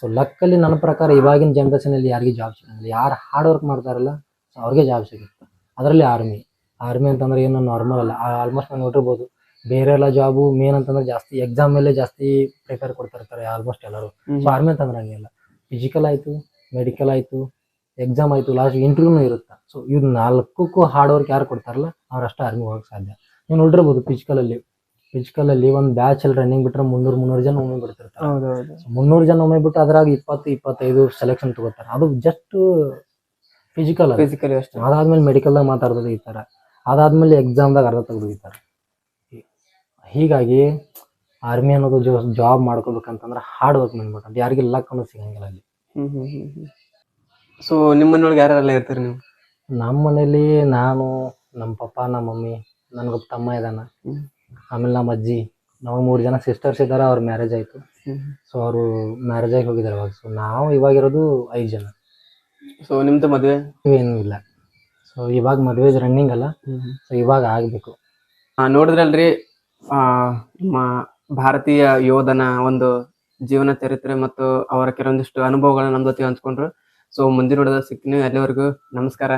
ಸೊ ಲಕ್ಕಲ್ಲಿ ನನ್ನ ಪ್ರಕಾರ ಇವಾಗಿನ ಜನ್ರೇಷನಲ್ಲಿ ಯಾರಿಗೆ ಜಾಬ್ ಸಿಗಂಗಿಲ್ಲ. ಯಾರು ಹಾರ್ಡ್ ವರ್ಕ್ ಮಾಡ್ತಾರಲ್ಲ ಸೊ ಅವ್ರಿಗೆ ಜಾಬ್ ಸಿಗುತ್ತೆ. ಅದರಲ್ಲಿ ಆರ್ಮಿ ಆರ್ಮಿ ಅಂತಂದ್ರೆ ಏನೋ ನಾರ್ಮಲ್ ಅಲ್ಲ. ಆಲ್ಮೋಸ್ಟ್ ನಾವು ನೋಡಿರ್ಬೋದು. ಬೇರೆ ಎಲ್ಲ ಜಾಬು ಮೇನ್ ಅಂತಂದ್ರೆ ಜಾಸ್ತಿ ಎಕ್ಸಾಮ್ ಮೇಲೆ ಜಾಸ್ತಿ ಪ್ರಿಪೇರ್ ಕೊಡ್ತಿರ್ತಾರೆ ಆಲ್ಮೋಸ್ಟ್ ಎಲ್ಲರೂ. ಸೊ ಆರ್ಮಿ ಅಂತಂದ್ರೆ ಹಂಗಿಲ್ಲ ಫಿಸಿಕಲ್ ಆಯ್ತು ಮೆಡಿಕಲ್ ಆಯ್ತು ಎಕ್ಸಾಮ್ ಆಯ್ತು ಲಾಸ್ಟ್ ಇಂಟರ್ವ್ಯೂನು ಇರುತ್ತೆ. ಸೊ ಇದು ನಾಲ್ಕಕ್ಕೂ ಹಾರ್ಡ್ ವರ್ಕ್ ಯಾರು ಕೊಡ್ತಾರಲ್ಲ ಅವ್ರಷ್ಟು ಆರ್ಮಿ ಹೋಗಕ್ಕೆ ಸಾಧ್ಯ. ನೀವು ನೋಡಿರ್ಬೋದು ಫಿಸಿಕಲಲ್ಲಿ ಫಿಸಿಕಲಲ್ಲಿ ಒಂದು ಬ್ಯಾಚ್ ಅಲ್ಲಿ ರನ್ನಿಂಗ್ ಬಿಟ್ರೆ ಮುನ್ನೂರು ಮುನ್ನೂರು ಜನ ಒಮ್ಮೆ ಬಿಡ್ತಿರ್ತಾರೆ ಮುನ್ನೂರು ಜನ ಒಮ್ಮೆ ಬಿಟ್ಟು ಅದ್ರಾಗ ಇಪ್ಪತ್ತು ಇಪ್ಪತ್ತೈದು ಸೆಲೆಕ್ಷನ್ ತಗೋತಾರೆ. ಅದು ಜಸ್ಟ್ ಫಿಸಿಕಲ್ ಫಿಸಿಕಲ್ ಅದಾದ್ಮೇಲೆ ಮೆಡಿಕಲ್ದಾಗ ಮಾತಾಡ್ತದೆ ಈ ಥರ ಅದಾದ್ಮೇಲೆ ಎಕ್ಸಾಮ್ದಾಗ ಅರ್ಧ ತೆಗೆದು ಈ ಥರ ಹೀಗಾಗಿ ಆರ್ಮಿ ಅನ್ನೋದು ಜಾಬ್ ಮಾಡ್ಕೋಬೇಕಂತಂದ್ರೆ ಹಾರ್ಡ್ ವರ್ಕ್ ಮಾಡ್ಬೇಕಂತ ಯಾರಿಗೆ ಲಕ್ ಅನ್ನೋದು ಸಿಗಂಗಿಲ್ಲ ಅಲ್ಲಿ. ಸೊ ನಿಮ್ಮ ಮನೆಯೊಳಗೆ ಯಾರೆಲ್ಲ ಇರ್ತೀರಿ ನೀವು? ನಮ್ಮ ಮನೇಲಿ ನಾನು ನಮ್ಮ ಪಪ್ಪ ನಮ್ಮ ಮಮ್ಮಿ ನನಗೊಬ್ಬ ತಮ್ಮ ಇದ್ದಾನ ಹ್ಮ್. ಆಮೇಲೆ ನಮ್ಮ ಅಜ್ಜಿ. ನಮಗೆ ಮೂರು ಜನ ಸಿಸ್ಟರ್ಸ್ ಇದ್ದಾರೆ ಅವ್ರ ಮ್ಯಾರೇಜ್ ಆಯಿತು. ಸೊ ಅವರು ಮ್ಯಾರೇಜ್ ಆಗಿ ಹೋಗಿದ್ದಾರೆ ಅವಾಗ ಸೊ ನಾವು ಇವಾಗಿರೋದು ಐದು ಜನ. ಸೊ ನಿಮ್ದು ಮದುವೆ? ಏನು ಇಲ್ಲ. ಸೊ ಇವಾಗ ಮದುವೆ ರನ್ನಿಂಗ್ ಅಲ್ಲ. ಸೊ ಇವಾಗ ಆಗಬೇಕು. ನೋಡಿದ್ರಲ್ರಿ ಆ ಭಾರತೀಯ ಯೋಧನ ಒಂದು ಜೀವನ ಚರಿತ್ರೆ ಮತ್ತು ಅವರ ಕೆಲವೊಂದಿಷ್ಟು ಅನುಭವಗಳನ್ನ ನಮ್ಮ ಜೊತೆ ಹಂಚ್ಕೊಂಡ್ರು. ಸೊ ಮುಂದಿನ ಸಿಗ್ತೀನಿ. ಅಲ್ಲಿವರೆಗೂ ನಮಸ್ಕಾರ.